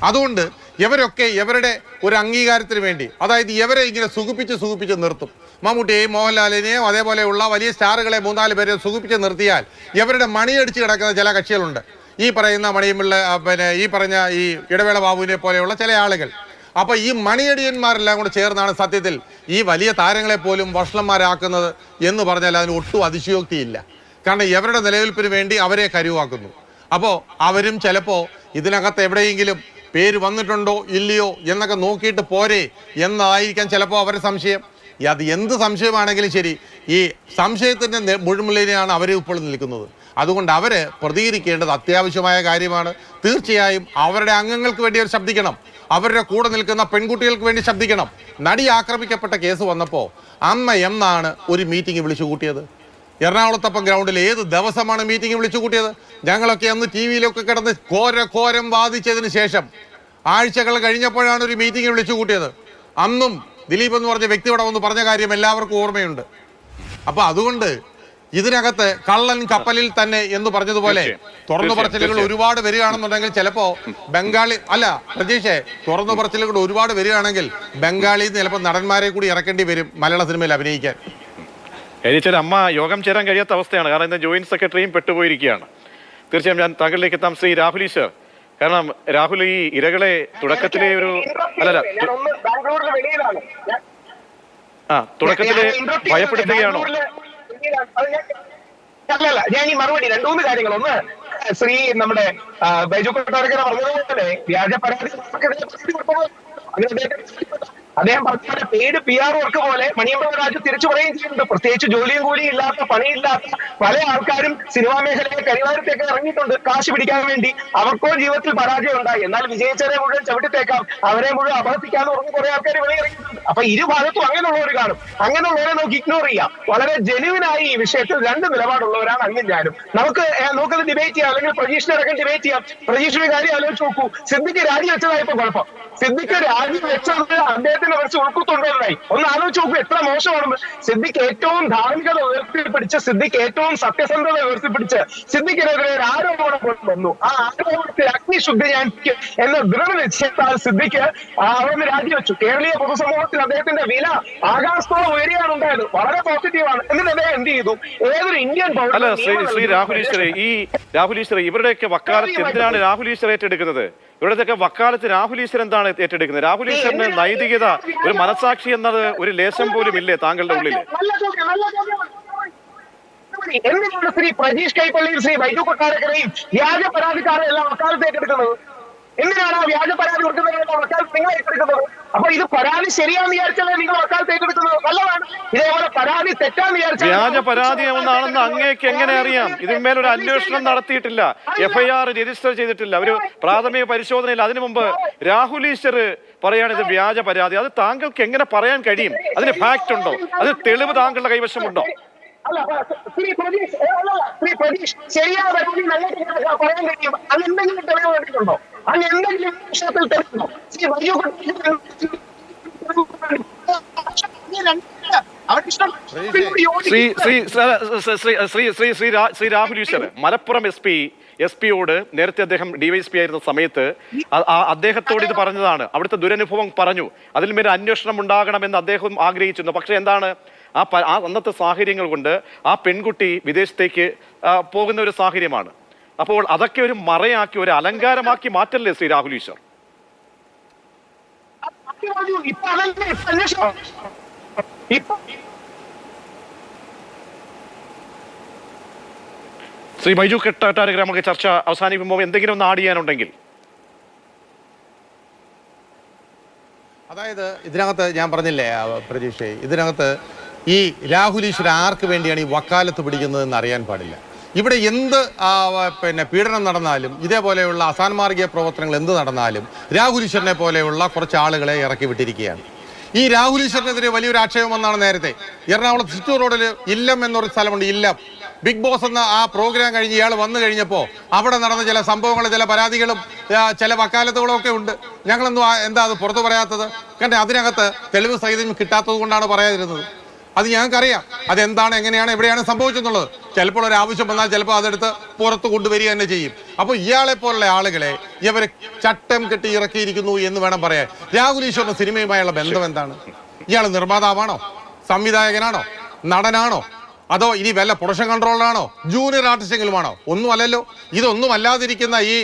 അതുകൊണ്ട് ഇവരൊക്കെ ഇവരുടെ ഒരു അംഗീകാരത്തിന് വേണ്ടി അതായത് ഇവരെ ഇങ്ങനെ സുഖിപ്പിച്ച് സുഖിപ്പിച്ച് നിർത്തും. മമ്മൂട്ടിയെയും മോഹൻലാലിനെയും അതേപോലെയുള്ള വലിയ സ്റ്റാറുകളെ മൂന്നാൽ പേരെ സുഖിപ്പിച്ച് നിർത്തിയാൽ ഇവരുടെ മണിയടിച്ച് കിടക്കുന്ന ചില കക്ഷികളുണ്ട്. ഈ പറയുന്ന മണിയുമുള്ള പിന്നെ ഈ പറഞ്ഞ ഈ ഇടവേള ബാബുവിനെ പോലെയുള്ള ചില ആളുകൾ. അപ്പോൾ ഈ മണിയടിയന്മാരെല്ലാം കൂടെ ചേർന്നാണ് സത്യത്തിൽ ഈ വലിയ താരങ്ങളെ പോലും വഷളന്മാരാക്കുന്നത് എന്ന് പറഞ്ഞാൽ അതിന് ഒട്ടും അതിശയോക്തിയില്ല. കാരണം ഇവരുടെ നിലനിൽപ്പിന് വേണ്ടി അവരെ കരുവാക്കുന്നു. അപ്പോൾ അവരും ചിലപ്പോൾ ഇതിനകത്ത് എവിടെയെങ്കിലും പേര് വന്നിട്ടുണ്ടോ ഇല്ലയോ എന്നൊക്കെ നോക്കിയിട്ട് പോരെ എന്നതായിരിക്കാം ചിലപ്പോൾ അവരുടെ സംശയം. അത് എന്ത് സംശയമാണെങ്കിലും ശരി ഈ സംശയത്തിന്റെ മുഴുമുള്ളിനെയാണ് അവർ ഇപ്പോൾ നിൽക്കുന്നത്. അതുകൊണ്ട് അവരെ പ്രതികരിക്കേണ്ടത് അത്യാവശ്യമായ കാര്യമാണ്. തീർച്ചയായും അവരുടെ അംഗങ്ങൾക്ക് വേണ്ടി അവർ ശബ്ദിക്കണം. അവരുടെ കൂടെ നിൽക്കുന്ന പെൺകുട്ടികൾക്ക് വേണ്ടി ശബ്ദിക്കണം. നടി ആക്രമിക്കപ്പെട്ട കേസ് വന്നപ്പോൾ അമ്മ എന്നാണ് ഒരു മീറ്റിംഗ് വിളിച്ചു കൂട്ടിയത്. എറണാകുളത്തപ്പം ഗ്രൗണ്ടിൽ ഏത് ദിവസമാണ് മീറ്റിംഗ് വിളിച്ചു കൂട്ടിയത്? ഞങ്ങളൊക്കെ അന്ന് ടി വിയിലൊക്കെ കിടന്ന് ഘോര ഘോരം വാദിച്ചതിന് ശേഷം ആഴ്ചകൾ കഴിഞ്ഞപ്പോഴാണ് ഒരു മീറ്റിംഗ് വിളിച്ചു കൂട്ടിയത്. അന്നും ദിലീപ് എന്ന് പറഞ്ഞ വ്യക്തി ഇവിടെ വന്ന് പറഞ്ഞ കാര്യം എല്ലാവർക്കും ഓർമ്മയുണ്ട്. അപ്പൊ അതുകൊണ്ട് ഇതിനകത്ത് കള്ളൻ കപ്പലിൽ തന്നെ എന്ന് പറഞ്ഞതുപോലെ തുറന്നു പറച്ചിലുകൾ. ഒരുപാട് വരികയാണെന്നുണ്ടെങ്കിൽ ചിലപ്പോ ബംഗാളി അല്ല പ്രതീക്ഷേ തുറന്നു പറച്ചിലുകൾ ഒരുപാട് വരികയാണെങ്കിൽ ബംഗാളി ചിലപ്പോ ചിലപ്പോൾ നടന്മാരെ കൂടി ഇറക്കേണ്ടി വരും മലയാള സിനിമയിൽ അഭിനയിക്കാൻ. എഴുതിച്ചാൽ അമ്മ യോഗം ചേരാൻ കഴിയാത്ത അവസ്ഥയാണ്. കാരണം ഇന്ന് ജോയിന്റ് സെക്രട്ടറിയും പെട്ടുപോയിരിക്കുകയാണ്. തീർച്ചയായും ഞാൻ താങ്കളിലേക്ക് എത്താം. ശ്രീ രാഹുൽ ഈശ്വർ കാരണം രാഹുൽ ഈ ഇരകളെ തുടക്കത്തിലെ ഒരു അല്ലല്ല ആ തുടക്കത്തിലെ ഭയപ്പെടുത്തുകയാണോ? അല്ലല്ല ഞാൻ ഈ മറുപടി രണ്ടു മൂന്ന് കാര്യങ്ങൾ ഒന്ന് ശ്രീ നമ്മുടെ ബൈജു കൊട്ടാരക്കര പറഞ്ഞതുപോലെ വ്യാജ പരാതി അങ്ങനെ അദ്ദേഹം പറഞ്ഞ പോലെ പെയ്ഡ് പി ആർ വർക്ക് പോലെ മണിയമ്പഴ രാജു തിരിച്ചു പറയുകയും ചെയ്യുന്നുണ്ട്. പ്രത്യേകിച്ച് ജോലിയും കൂലിയും ഇല്ലാത്ത പണിയില്ലാത്ത പല ആൾക്കാരും സിനിമാ മേഖലയെ കരിവാരത്തേക്ക് ഇറങ്ങിയിട്ടുണ്ട്. കാശ് പിടിക്കാൻ വേണ്ടി അവർക്കോ ജീവിതത്തിൽ പരാജയം ഉണ്ടായി. എന്നാൽ വിജയിച്ചവരെ മുഴുവൻ ചവിട്ടിത്തേക്കാം. അവരെ മുഴുവൻ അപഹസിക്കാന്ന് പറഞ്ഞ് കുറെ ആൾക്കാർ വെളിയിറങ്ങിയിട്ടുണ്ട് അപ്പൊ ഇരുഭാഗത്തും അങ്ങനെയുള്ളവർ കാണും. അങ്ങനെയുള്ളവരെ നമുക്ക് ഇഗ്നോർ ചെയ്യാം. വളരെ ജെനുവിനായി ഈ വിഷയത്തിൽ രണ്ട് നിലപാടുള്ളവരാണ് അങ്ങും ഞാനും. നമുക്ക് നമുക്കത് ഡിബേറ്റ് ചെയ്യാം. അല്ലെങ്കിൽ പ്രതീക്ഷിനടക്കം ഡിബേറ്റ് ചെയ്യാം. പ്രതീക്ഷിന്റെ കാര്യം ആലോചിച്ച് നോക്കൂ. സിദ്ദിഖ് രാജി വെച്ചതായപ്പോ കുഴപ്പം. സിദ്ദിഖ് രാജി വെച്ചത് അദ്ദേഹത്തിന് കുറച്ച് ഉൾക്കുത്തുണ്ടായി ഒന്ന് ആലോചിച്ച് നോക്കൂ എത്ര മോശമാണ്. സിദ്ധിക്ക് ഏറ്റവും ധാർമ്മികത ഉയർത്തിപ്പിടിച്ച് സിദ്ധിക്ക് ഏറ്റവും സത്യസന്ധത ഉയർത്തിപ്പിടിച്ച് സിദ്ദിഖിനെതിരെ ഒരു ആരോപണം കൊണ്ടുവന്നു ആ ആരോപണത്തിൽ അഗ്നിശുദ്ധി ഞാൻ എന്ന ദൃഢനിശ്ചയത്താൽ സിദ്ദിഖ് സിദ്ധിക്ക് അവിടുന്ന് രാജിവെച്ചു. കേരളീയ പൊതുസമൂഹത്തിൽ അദ്ദേഹത്തിന്റെ വില ആകാശത്തോളം ഉയരുകയാണ് ഉണ്ടായത്. വളരെ പോസിറ്റീവാണ് എന്നിട്ട് അദ്ദേഹം എന്ത് ചെയ്തു? ഏതൊരു ഇന്ത്യൻ അല്ല ശ്രീ രാഹുൽ ഈ രാഹുൽ ഇവരുടെയൊക്കെ വക്കാലത്ത് എന്തിനാണ് രാഹുൽ ഏറ്റെടുക്കുന്നത്? ഇവിടത്തെയൊക്കെ വക്കാലത്ത് രാഹുൽ ഈശ്വർ എന്താണ് ഏറ്റെടുക്കുന്നത്? രാഹുൽ ഈശ്വറിന് നൈതികത ഒരു മനസാക്ഷി എന്നത് ഒരു ലേശം പോലും ഇല്ലേ താങ്കളുടെ ഉള്ളിൽ. എന്തിനാണ് ശ്രീ പ്രജീഷ് കൈപ്പള്ളിയും ശ്രീ വൈദ്യു കൊട്ടാരക്കരയും വ്യാജ പരാതിക്കാരെ എല്ലാം വക്കാലത്ത് ഏറ്റെടുക്കുന്നത്? എന്തിനാണ് ആ വ്യാജ പരാതി കൊടുക്കുന്നവരെല്ലാം വക്കാലത്ത് നിങ്ങൾ ഏറ്റെടുക്കുന്നത്? അപ്പൊ ഇത് പരാതി ശരിയാന്ന് വിചാരിച്ചല്ലേ നിങ്ങൾ വക്കാലത്ത് ഏറ്റെടുക്കുന്നത് നല്ലതാണ്. ഇതേപോലെ പരാതി തെറ്റാന്ന് വിചാരിച്ചു വ്യാജ പരാതി ഒന്നാണെന്ന് അങ്ങേക്ക് എങ്ങനെ അറിയാം? ഇതിന്മേൽ ഒരു അന്വേഷണം നടത്തിയിട്ടില്ല. എഫ്ഐആർ രജിസ്റ്റർ ചെയ്തിട്ടില്ല. ഒരു പ്രാഥമിക പരിശോധനയിൽ അതിനു മുമ്പ് രാഹുൽ ഈശ്വർ പറയാണ് ഇത് വ്യാജ പരാതി. അത് താങ്കൾക്ക് എങ്ങനെ പറയാൻ കഴിയും? അതിന് ഫാക്ട് ഉണ്ടോ? അതിന് തെളിവ് താങ്കളുടെ കൈവശമുണ്ടോ? അല്ല ശ്രീ പ്രതീഷ് അല്ല, ശ്രീ പ്രതീഷ് ശരിയായ പരാതി ഞങ്ങൾക്ക് പറയാൻ കഴിയും. അത് എന്തെങ്കിലും തെളിവ് കണ്ടിട്ടുണ്ടോ അങ്ങ് എന്തെങ്കിലും ഈ വിഷയത്തിൽ തെളിവുണ്ടോ? Shri Shri Shri Shri Shri Shri Shri Shri Shri Rahul Eashwar Malappuram S P S പിയോട് നേരത്തെ അദ്ദേഹം ഡിവൈഎസ്പി ആയിരുന്ന സമയത്ത് അദ്ദേഹത്തോട് ഇത് പറഞ്ഞതാണ്. അവിടുത്തെ ദുരനുഭവം പറഞ്ഞു. അതിൽ മേലെ അന്വേഷണം ഉണ്ടാകണമെന്ന് അദ്ദേഹം ആഗ്രഹിച്ചിരുന്നു. പക്ഷെ എന്താണ്? ആ ആ അന്നത്തെ സാഹചര്യങ്ങൾ കൊണ്ട് ആ പെൺകുട്ടി വിദേശത്തേക്ക് പോകുന്ന ഒരു സാഹചര്യമാണ്. അപ്പോൾ അതൊക്കെ ഒരു മറയാക്കി ഒരു അലങ്കാരമാക്കി മാറ്റല്ലേ ശ്രീ രാഹുൽ ഈശ്വർ? ശ്രീ ബൈജു കെട്ടാരകർ നമുക്ക് ചർച്ച അവസാനിക്കുമ്പോൾ എന്തെങ്കിലും ഒന്ന് ആഡ് ചെയ്യാനുണ്ടെങ്കിൽ. അതായത് ഇതിനകത്ത് ഞാൻ പറഞ്ഞില്ലേ പ്രതീക്ഷേ ഇതിനകത്ത് ഈ രാഹുൽ ഈശ്വർ ആർക്ക് വേണ്ടിയാണ് ഈ വക്കാലത്ത് പിടിക്കുന്നതെന്ന് അറിയാൻ പാടില്ല. ഇവിടെ എന്ത് പിന്നെ പീഡനം നടന്നാലും ഇതേപോലെയുള്ള അസാൻമാർഗീയ പ്രവർത്തനങ്ങൾ എന്ത് നടന്നാലും രാഹുൽ ഈശ്വറിനെ പോലെയുള്ള കുറച്ച് ആളുകളെ ഇറക്കി വിട്ടിരിക്കുകയാണ്. ഈ രാഹുൽ ഈശ്വറിനെതിരെ വലിയൊരു ആക്ഷേപം വന്നാണ് നേരത്തെ. എറണാകുളം ചിറ്റൂർ റോഡിൽ ഇല്ലം എന്നൊരു സ്ഥലമുണ്ട് ഇല്ലം. ബിഗ് ബോസ് എന്ന ആ പ്രോഗ്രാം കഴിഞ്ഞ് ഇയാൾ വന്നു കഴിഞ്ഞപ്പോൾ അവിടെ നടന്ന ചില സംഭവങ്ങൾ ചില പരാതികളും ചില വക്കാലത്തുകളും ഒക്കെ ഉണ്ട്. ഞങ്ങളൊന്നും എന്താ അത് പുറത്തു പറയാത്തത്? കാരണം അതിനകത്ത് തെളിവ് സഹിതം കിട്ടാത്തത് കൊണ്ടാണ് പറയാതിരുന്നത്. അത് ഞങ്ങൾക്കറിയാം. അതെന്താണ് എങ്ങനെയാണ് എവിടെയാണ് സംഭവിച്ചെന്നുള്ളത്. ചിലപ്പോൾ ഒരു ആവശ്യം വന്നാൽ ചിലപ്പോൾ അതെടുത്ത് പുറത്ത് കൊണ്ടുവരിക തന്നെ ചെയ്യും. അപ്പോൾ ഇയാളെ പോലുള്ള ആളുകളെ ഇവരെ ചട്ടം കെട്ടി ഇറക്കിയിരിക്കുന്നു എന്ന് വേണം പറയാൻ. രാഹുൽ ഈശ്വറിന് സിനിമയുമായുള്ള ബന്ധം എന്താണ്? ഇയാൾ നിർമ്മാതാവാണോ? സംവിധായകനാണോ? നടനാണോ? അതോ ഇനി വല്ല പ്രൊഡക്ഷൻ കൺട്രോളറാണോ? ജൂനിയർ ആർട്ടിസ്റ്റെങ്കിലുമാണോ ഒന്നും അല്ലല്ലോ ഇതൊന്നും അല്ലാതിരിക്കുന്ന ഈ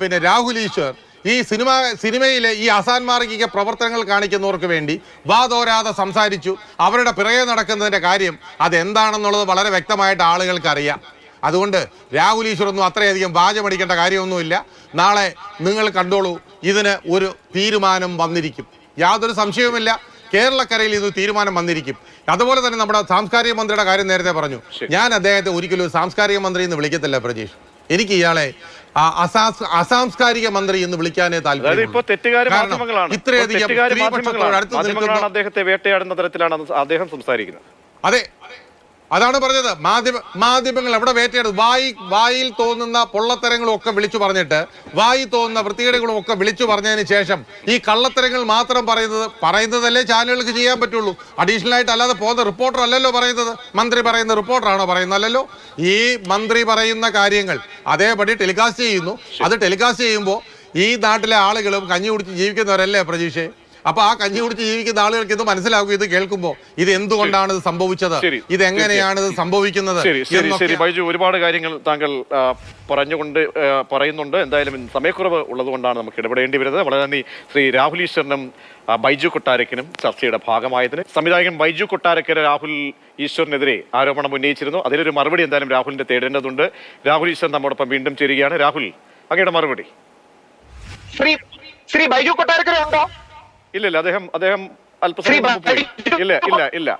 പിന്നെ രാഹുൽ ഈശ്വർ ഈ സിനിമ സിനിമയിലെ ഈ അസാൻമാർഗിക പ്രവർത്തനങ്ങൾ കാണിക്കുന്നവർക്ക് വേണ്ടി വാതോരാതെ സംസാരിച്ചു. അവരുടെ പിറകെ നടക്കുന്നതിന്റെ കാര്യം അതെന്താണെന്നുള്ളത് വളരെ വ്യക്തമായിട്ട് ആളുകൾക്ക് അറിയാം അതുകൊണ്ട് രാഹുൽ ഈശ്വറൊന്നും അത്രയധികം വാചമടിക്കേണ്ട കാര്യമൊന്നുമില്ല. നാളെ നിങ്ങൾ കണ്ടോളൂ ഇതിന് ഒരു തീരുമാനം വന്നിരിക്കും. യാതൊരു സംശയവുമില്ല. കേരളക്കരയിൽ ഇത് തീരുമാനം വന്നിരിക്കും. അതുപോലെ തന്നെ നമ്മുടെ സാംസ്കാരിക മന്ത്രിയുടെ കാര്യം നേരത്തെ പറഞ്ഞു. ഞാൻ അദ്ദേഹത്തെ ഒരിക്കലും ഒരു സാംസ്കാരിക മന്ത്രി എന്ന് വിളിക്കത്തില്ല പ്രജീഷ്. എനിക്ക് ഇയാളെ അസാംസ്കാരിക മന്ത്രി എന്ന് വിളിക്കാനേ താല്പര്യം ഇത്രയധികം സ്ത്രീപക്ഷത്തോട് അടുത്ത് നിൽക്കുന്ന. അദ്ദേഹത്തെ വേട്ടയാടുന്ന തരത്തിലാണ് അദ്ദേഹം സംസാരിക്കുന്നത്. അതെ അതാണ് പറഞ്ഞത്. മാധ്യമ മാധ്യമങ്ങൾ എവിടെ വേറ്റയാണ് വായി വായിൽ തോന്നുന്ന പൊള്ളത്തരങ്ങളും ഒക്കെ വിളിച്ചു പറഞ്ഞിട്ട് വായി തോന്നുന്ന വൃത്തികേടുകളും ഒക്കെ വിളിച്ചു പറഞ്ഞതിന് ശേഷം ഈ കള്ളത്തരങ്ങൾ മാത്രം പറയുന്നത് പറയുന്നതല്ലേ ചാനലുകൾക്ക് ചെയ്യാൻ പറ്റുള്ളൂ. അഡീഷണൽ ആയിട്ട് അല്ലാതെ പോകുന്ന റിപ്പോർട്ടർ അല്ലല്ലോ പറയുന്നത്. മന്ത്രി പറയുന്ന റിപ്പോർട്ടറാണോ പറയുന്നത് അല്ലല്ലോ? ഈ മന്ത്രി പറയുന്ന കാര്യങ്ങൾ അതേപടി ടെലികാസ്റ്റ് ചെയ്യുന്നു. അത് ടെലികാസ്റ്റ് ചെയ്യുമ്പോൾ ഈ നാട്ടിലെ ആളുകളും കഞ്ഞി കുടിച്ച് ജീവിക്കുന്നവരല്ലേ പ്രതീക്ഷേ? അപ്പൊ ആ കഞ്ഞി കുടിച്ച് ജീവിക്കുന്ന ആളുകൾക്ക് ഇത് മനസ്സിലാകും ഇത് കേൾക്കുമ്പോൾ ഇത് എന്തുകൊണ്ടാണ് ഇത് സംഭവിച്ചത്? ഇത് എങ്ങനെയാണ് ഇത് സംഭവിക്കുന്നത്? ശരി ബൈജു ഒരുപാട് കാര്യങ്ങൾ താങ്കൾ പറഞ്ഞുകൊണ്ട് പറയുന്നുണ്ട്. എന്തായാലും സമയക്കുറവ് ഉള്ളതുകൊണ്ടാണ് നമുക്ക് ഇടപെടേണ്ടി വരുന്നത്. വളരെ നന്ദി ശ്രീ രാഹുൽ ഈശ്വരനും ബൈജു കൊട്ടാരക്കനും ചർച്ചയുടെ ഭാഗമായതിന്. സംവിധായകൻ ബൈജു കൊട്ടാരക്കര രാഹുൽ ഈശ്വറിനെതിരെ ആരോപണം ഉന്നയിച്ചിരുന്നു. അതിലൊരു മറുപടി എന്തായാലും രാഹുലിന്റെ തേടേണ്ടതുണ്ട്. രാഹുൽ ഈശ്വർ നമ്മോടൊപ്പം വീണ്ടും ചേരുകയാണ്. രാഹുൽ അങ്ങയുടെ മറുപടി. ശ്രീ ശ്രീ ബൈജു കൊട്ടാരക്കര ഉണ്ടോ? ഇല്ല ഇല്ല അദ്ദേഹം അദ്ദേഹം അല്പസമയം ഇല്ല ഇല്ല ഇല്ല.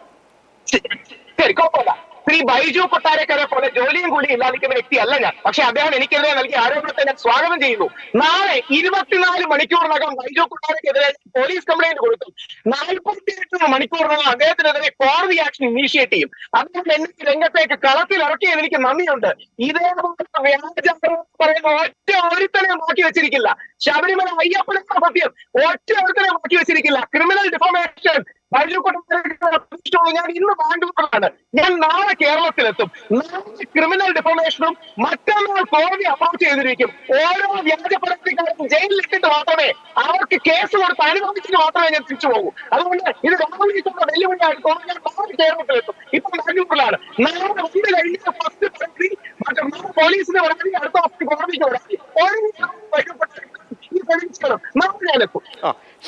ശരി ബൈജു കൊട്ടാരക്കരെ പോലെ ജോലിയും കൂടി ഇല്ലാതിരിക്കുന്ന വ്യക്തിയല്ല ഞാൻ. പക്ഷെ അദ്ദേഹം എനിക്കെതിരെ നൽകിയ ആരോപണത്തെ ഞാൻ സ്വാഗതം ചെയ്യുന്നു. നാളെ ഇരുപത്തിനാല് മണിക്കൂറിനകം ബൈജു കൊട്ടാരക്കെതിരെ പോലീസ് കംപ്ലൈന്റ് കൊടുത്തു. നാൽപ്പത്തിയെട്ട് മണിക്കൂറിനകം അദ്ദേഹത്തിനെതിരെ കോടതി ആക്ഷൻ ഇനീഷ്യേറ്റ് ചെയ്യും. അദ്ദേഹം എന്നെ രംഗത്തേക്ക് കളത്തിൽ ഇറക്കിയത് എനിക്ക് നന്ദിയുണ്ട്. ഇതേപോലെ വ്യാജ പറയുന്ന ഒറ്റ ഒരുത്തനെ മാറ്റി വെച്ചിരിക്കില്ല. ശബരിമല അയ്യപ്പനെ സത്യം. ഒറ്റ ഒരുത്തനെ മാറ്റി വെച്ചിരിക്കില്ല. ക്രിമിനൽ ഡിഫോമേഷൻ ഞാൻ ഇന്ന് ബാംഗ്ലൂരിലാണ്. ഞാൻ നാളെ കേരളത്തിലെത്തും. നാളെ ക്രിമിനൽ ഡിഫോമേഷനും മറ്റന്നാൾ കോടതി അപ്രോച്ച് ചെയ്തിരിക്കും. ഓരോ വ്യാജ പരാതിക്കാർക്കും ജയിലിലിട്ടിട്ട് മാത്രമേ അവർക്ക് കേസ് കൊടുത്ത് അനുഭവിച്ചിട്ട് മാത്രമേ ഞാൻ തിരിച്ചു പോകൂ. അതുകൊണ്ട് ഇത് ഗവൺമെന്റിന്റെ വെല്ലുവിളിയായിട്ട് തോന്നുന്നു ഞാൻ നാളെ കേരളത്തിലെത്തും. ഇപ്പൊ ബാംഗ്ലൂരിലാണ്. നാളെ ഒന്ന് കഴിഞ്ഞ ഫസ്റ്റ് പരാതി മറ്റേ പോലീസിന് പരാതി അടുത്ത ഫസ്റ്റ് കോടതിക്ക് പരാതി. ഓരോ ഈ പോലീസുകളും നാളെ ഞാനെത്തും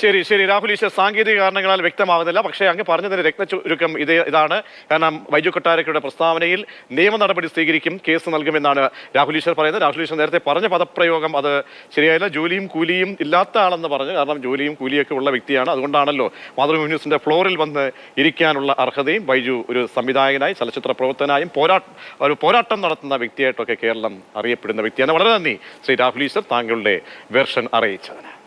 ശരി ശരി. രാഹുൽ ഈശ്വർ സാങ്കേതിക കാരണങ്ങളാൽ വ്യക്തമാകുന്നില്ല. പക്ഷേ അങ്ങ് പറഞ്ഞതിന് രത്ന ചുരുക്കം ഇത് ഇതാണ്. കാരണം വൈദ്യു കൊട്ടാരക്കയുടെ പ്രസ്താവനയിൽ നിയമ നടപടി സ്വീകരിക്കും കേസ് നൽകുമെന്നാണ് രാഹുൽ ഈശ്വർ പറയുന്നത്. രാഹുൽ ഈശ്വർ നേരത്തെ പറഞ്ഞ പദപ്രയോഗം അത് ശരിയായില്ല. ജോലിയും കൂലിയും ഇല്ലാത്ത ആളെന്ന് പറഞ്ഞു. കാരണം ജോലിയും കൂലിയൊക്കെ ഉള്ള വ്യക്തിയാണ്. അതുകൊണ്ടാണല്ലോ മാതൃഭൂമി ന്യൂസിന്റെ ഫ്ലോറിൽ വന്ന് ഇരിക്കാനുള്ള അർഹതയും വൈജു ഒരു സംവിധായകനായി ചലച്ചിത്ര പ്രവർത്തനായും പോരാ ഒരു പോരാട്ടം നടത്തുന്ന വ്യക്തിയായിട്ടൊക്കെ കേരളം അറിയപ്പെടുന്ന വ്യക്തിയാണ്. വളരെ നന്ദി ശ്രീ രാഹുൽ ഈശ്വർ താങ്കളുടെ വെർഷൻ അറിയിച്ചതിന്.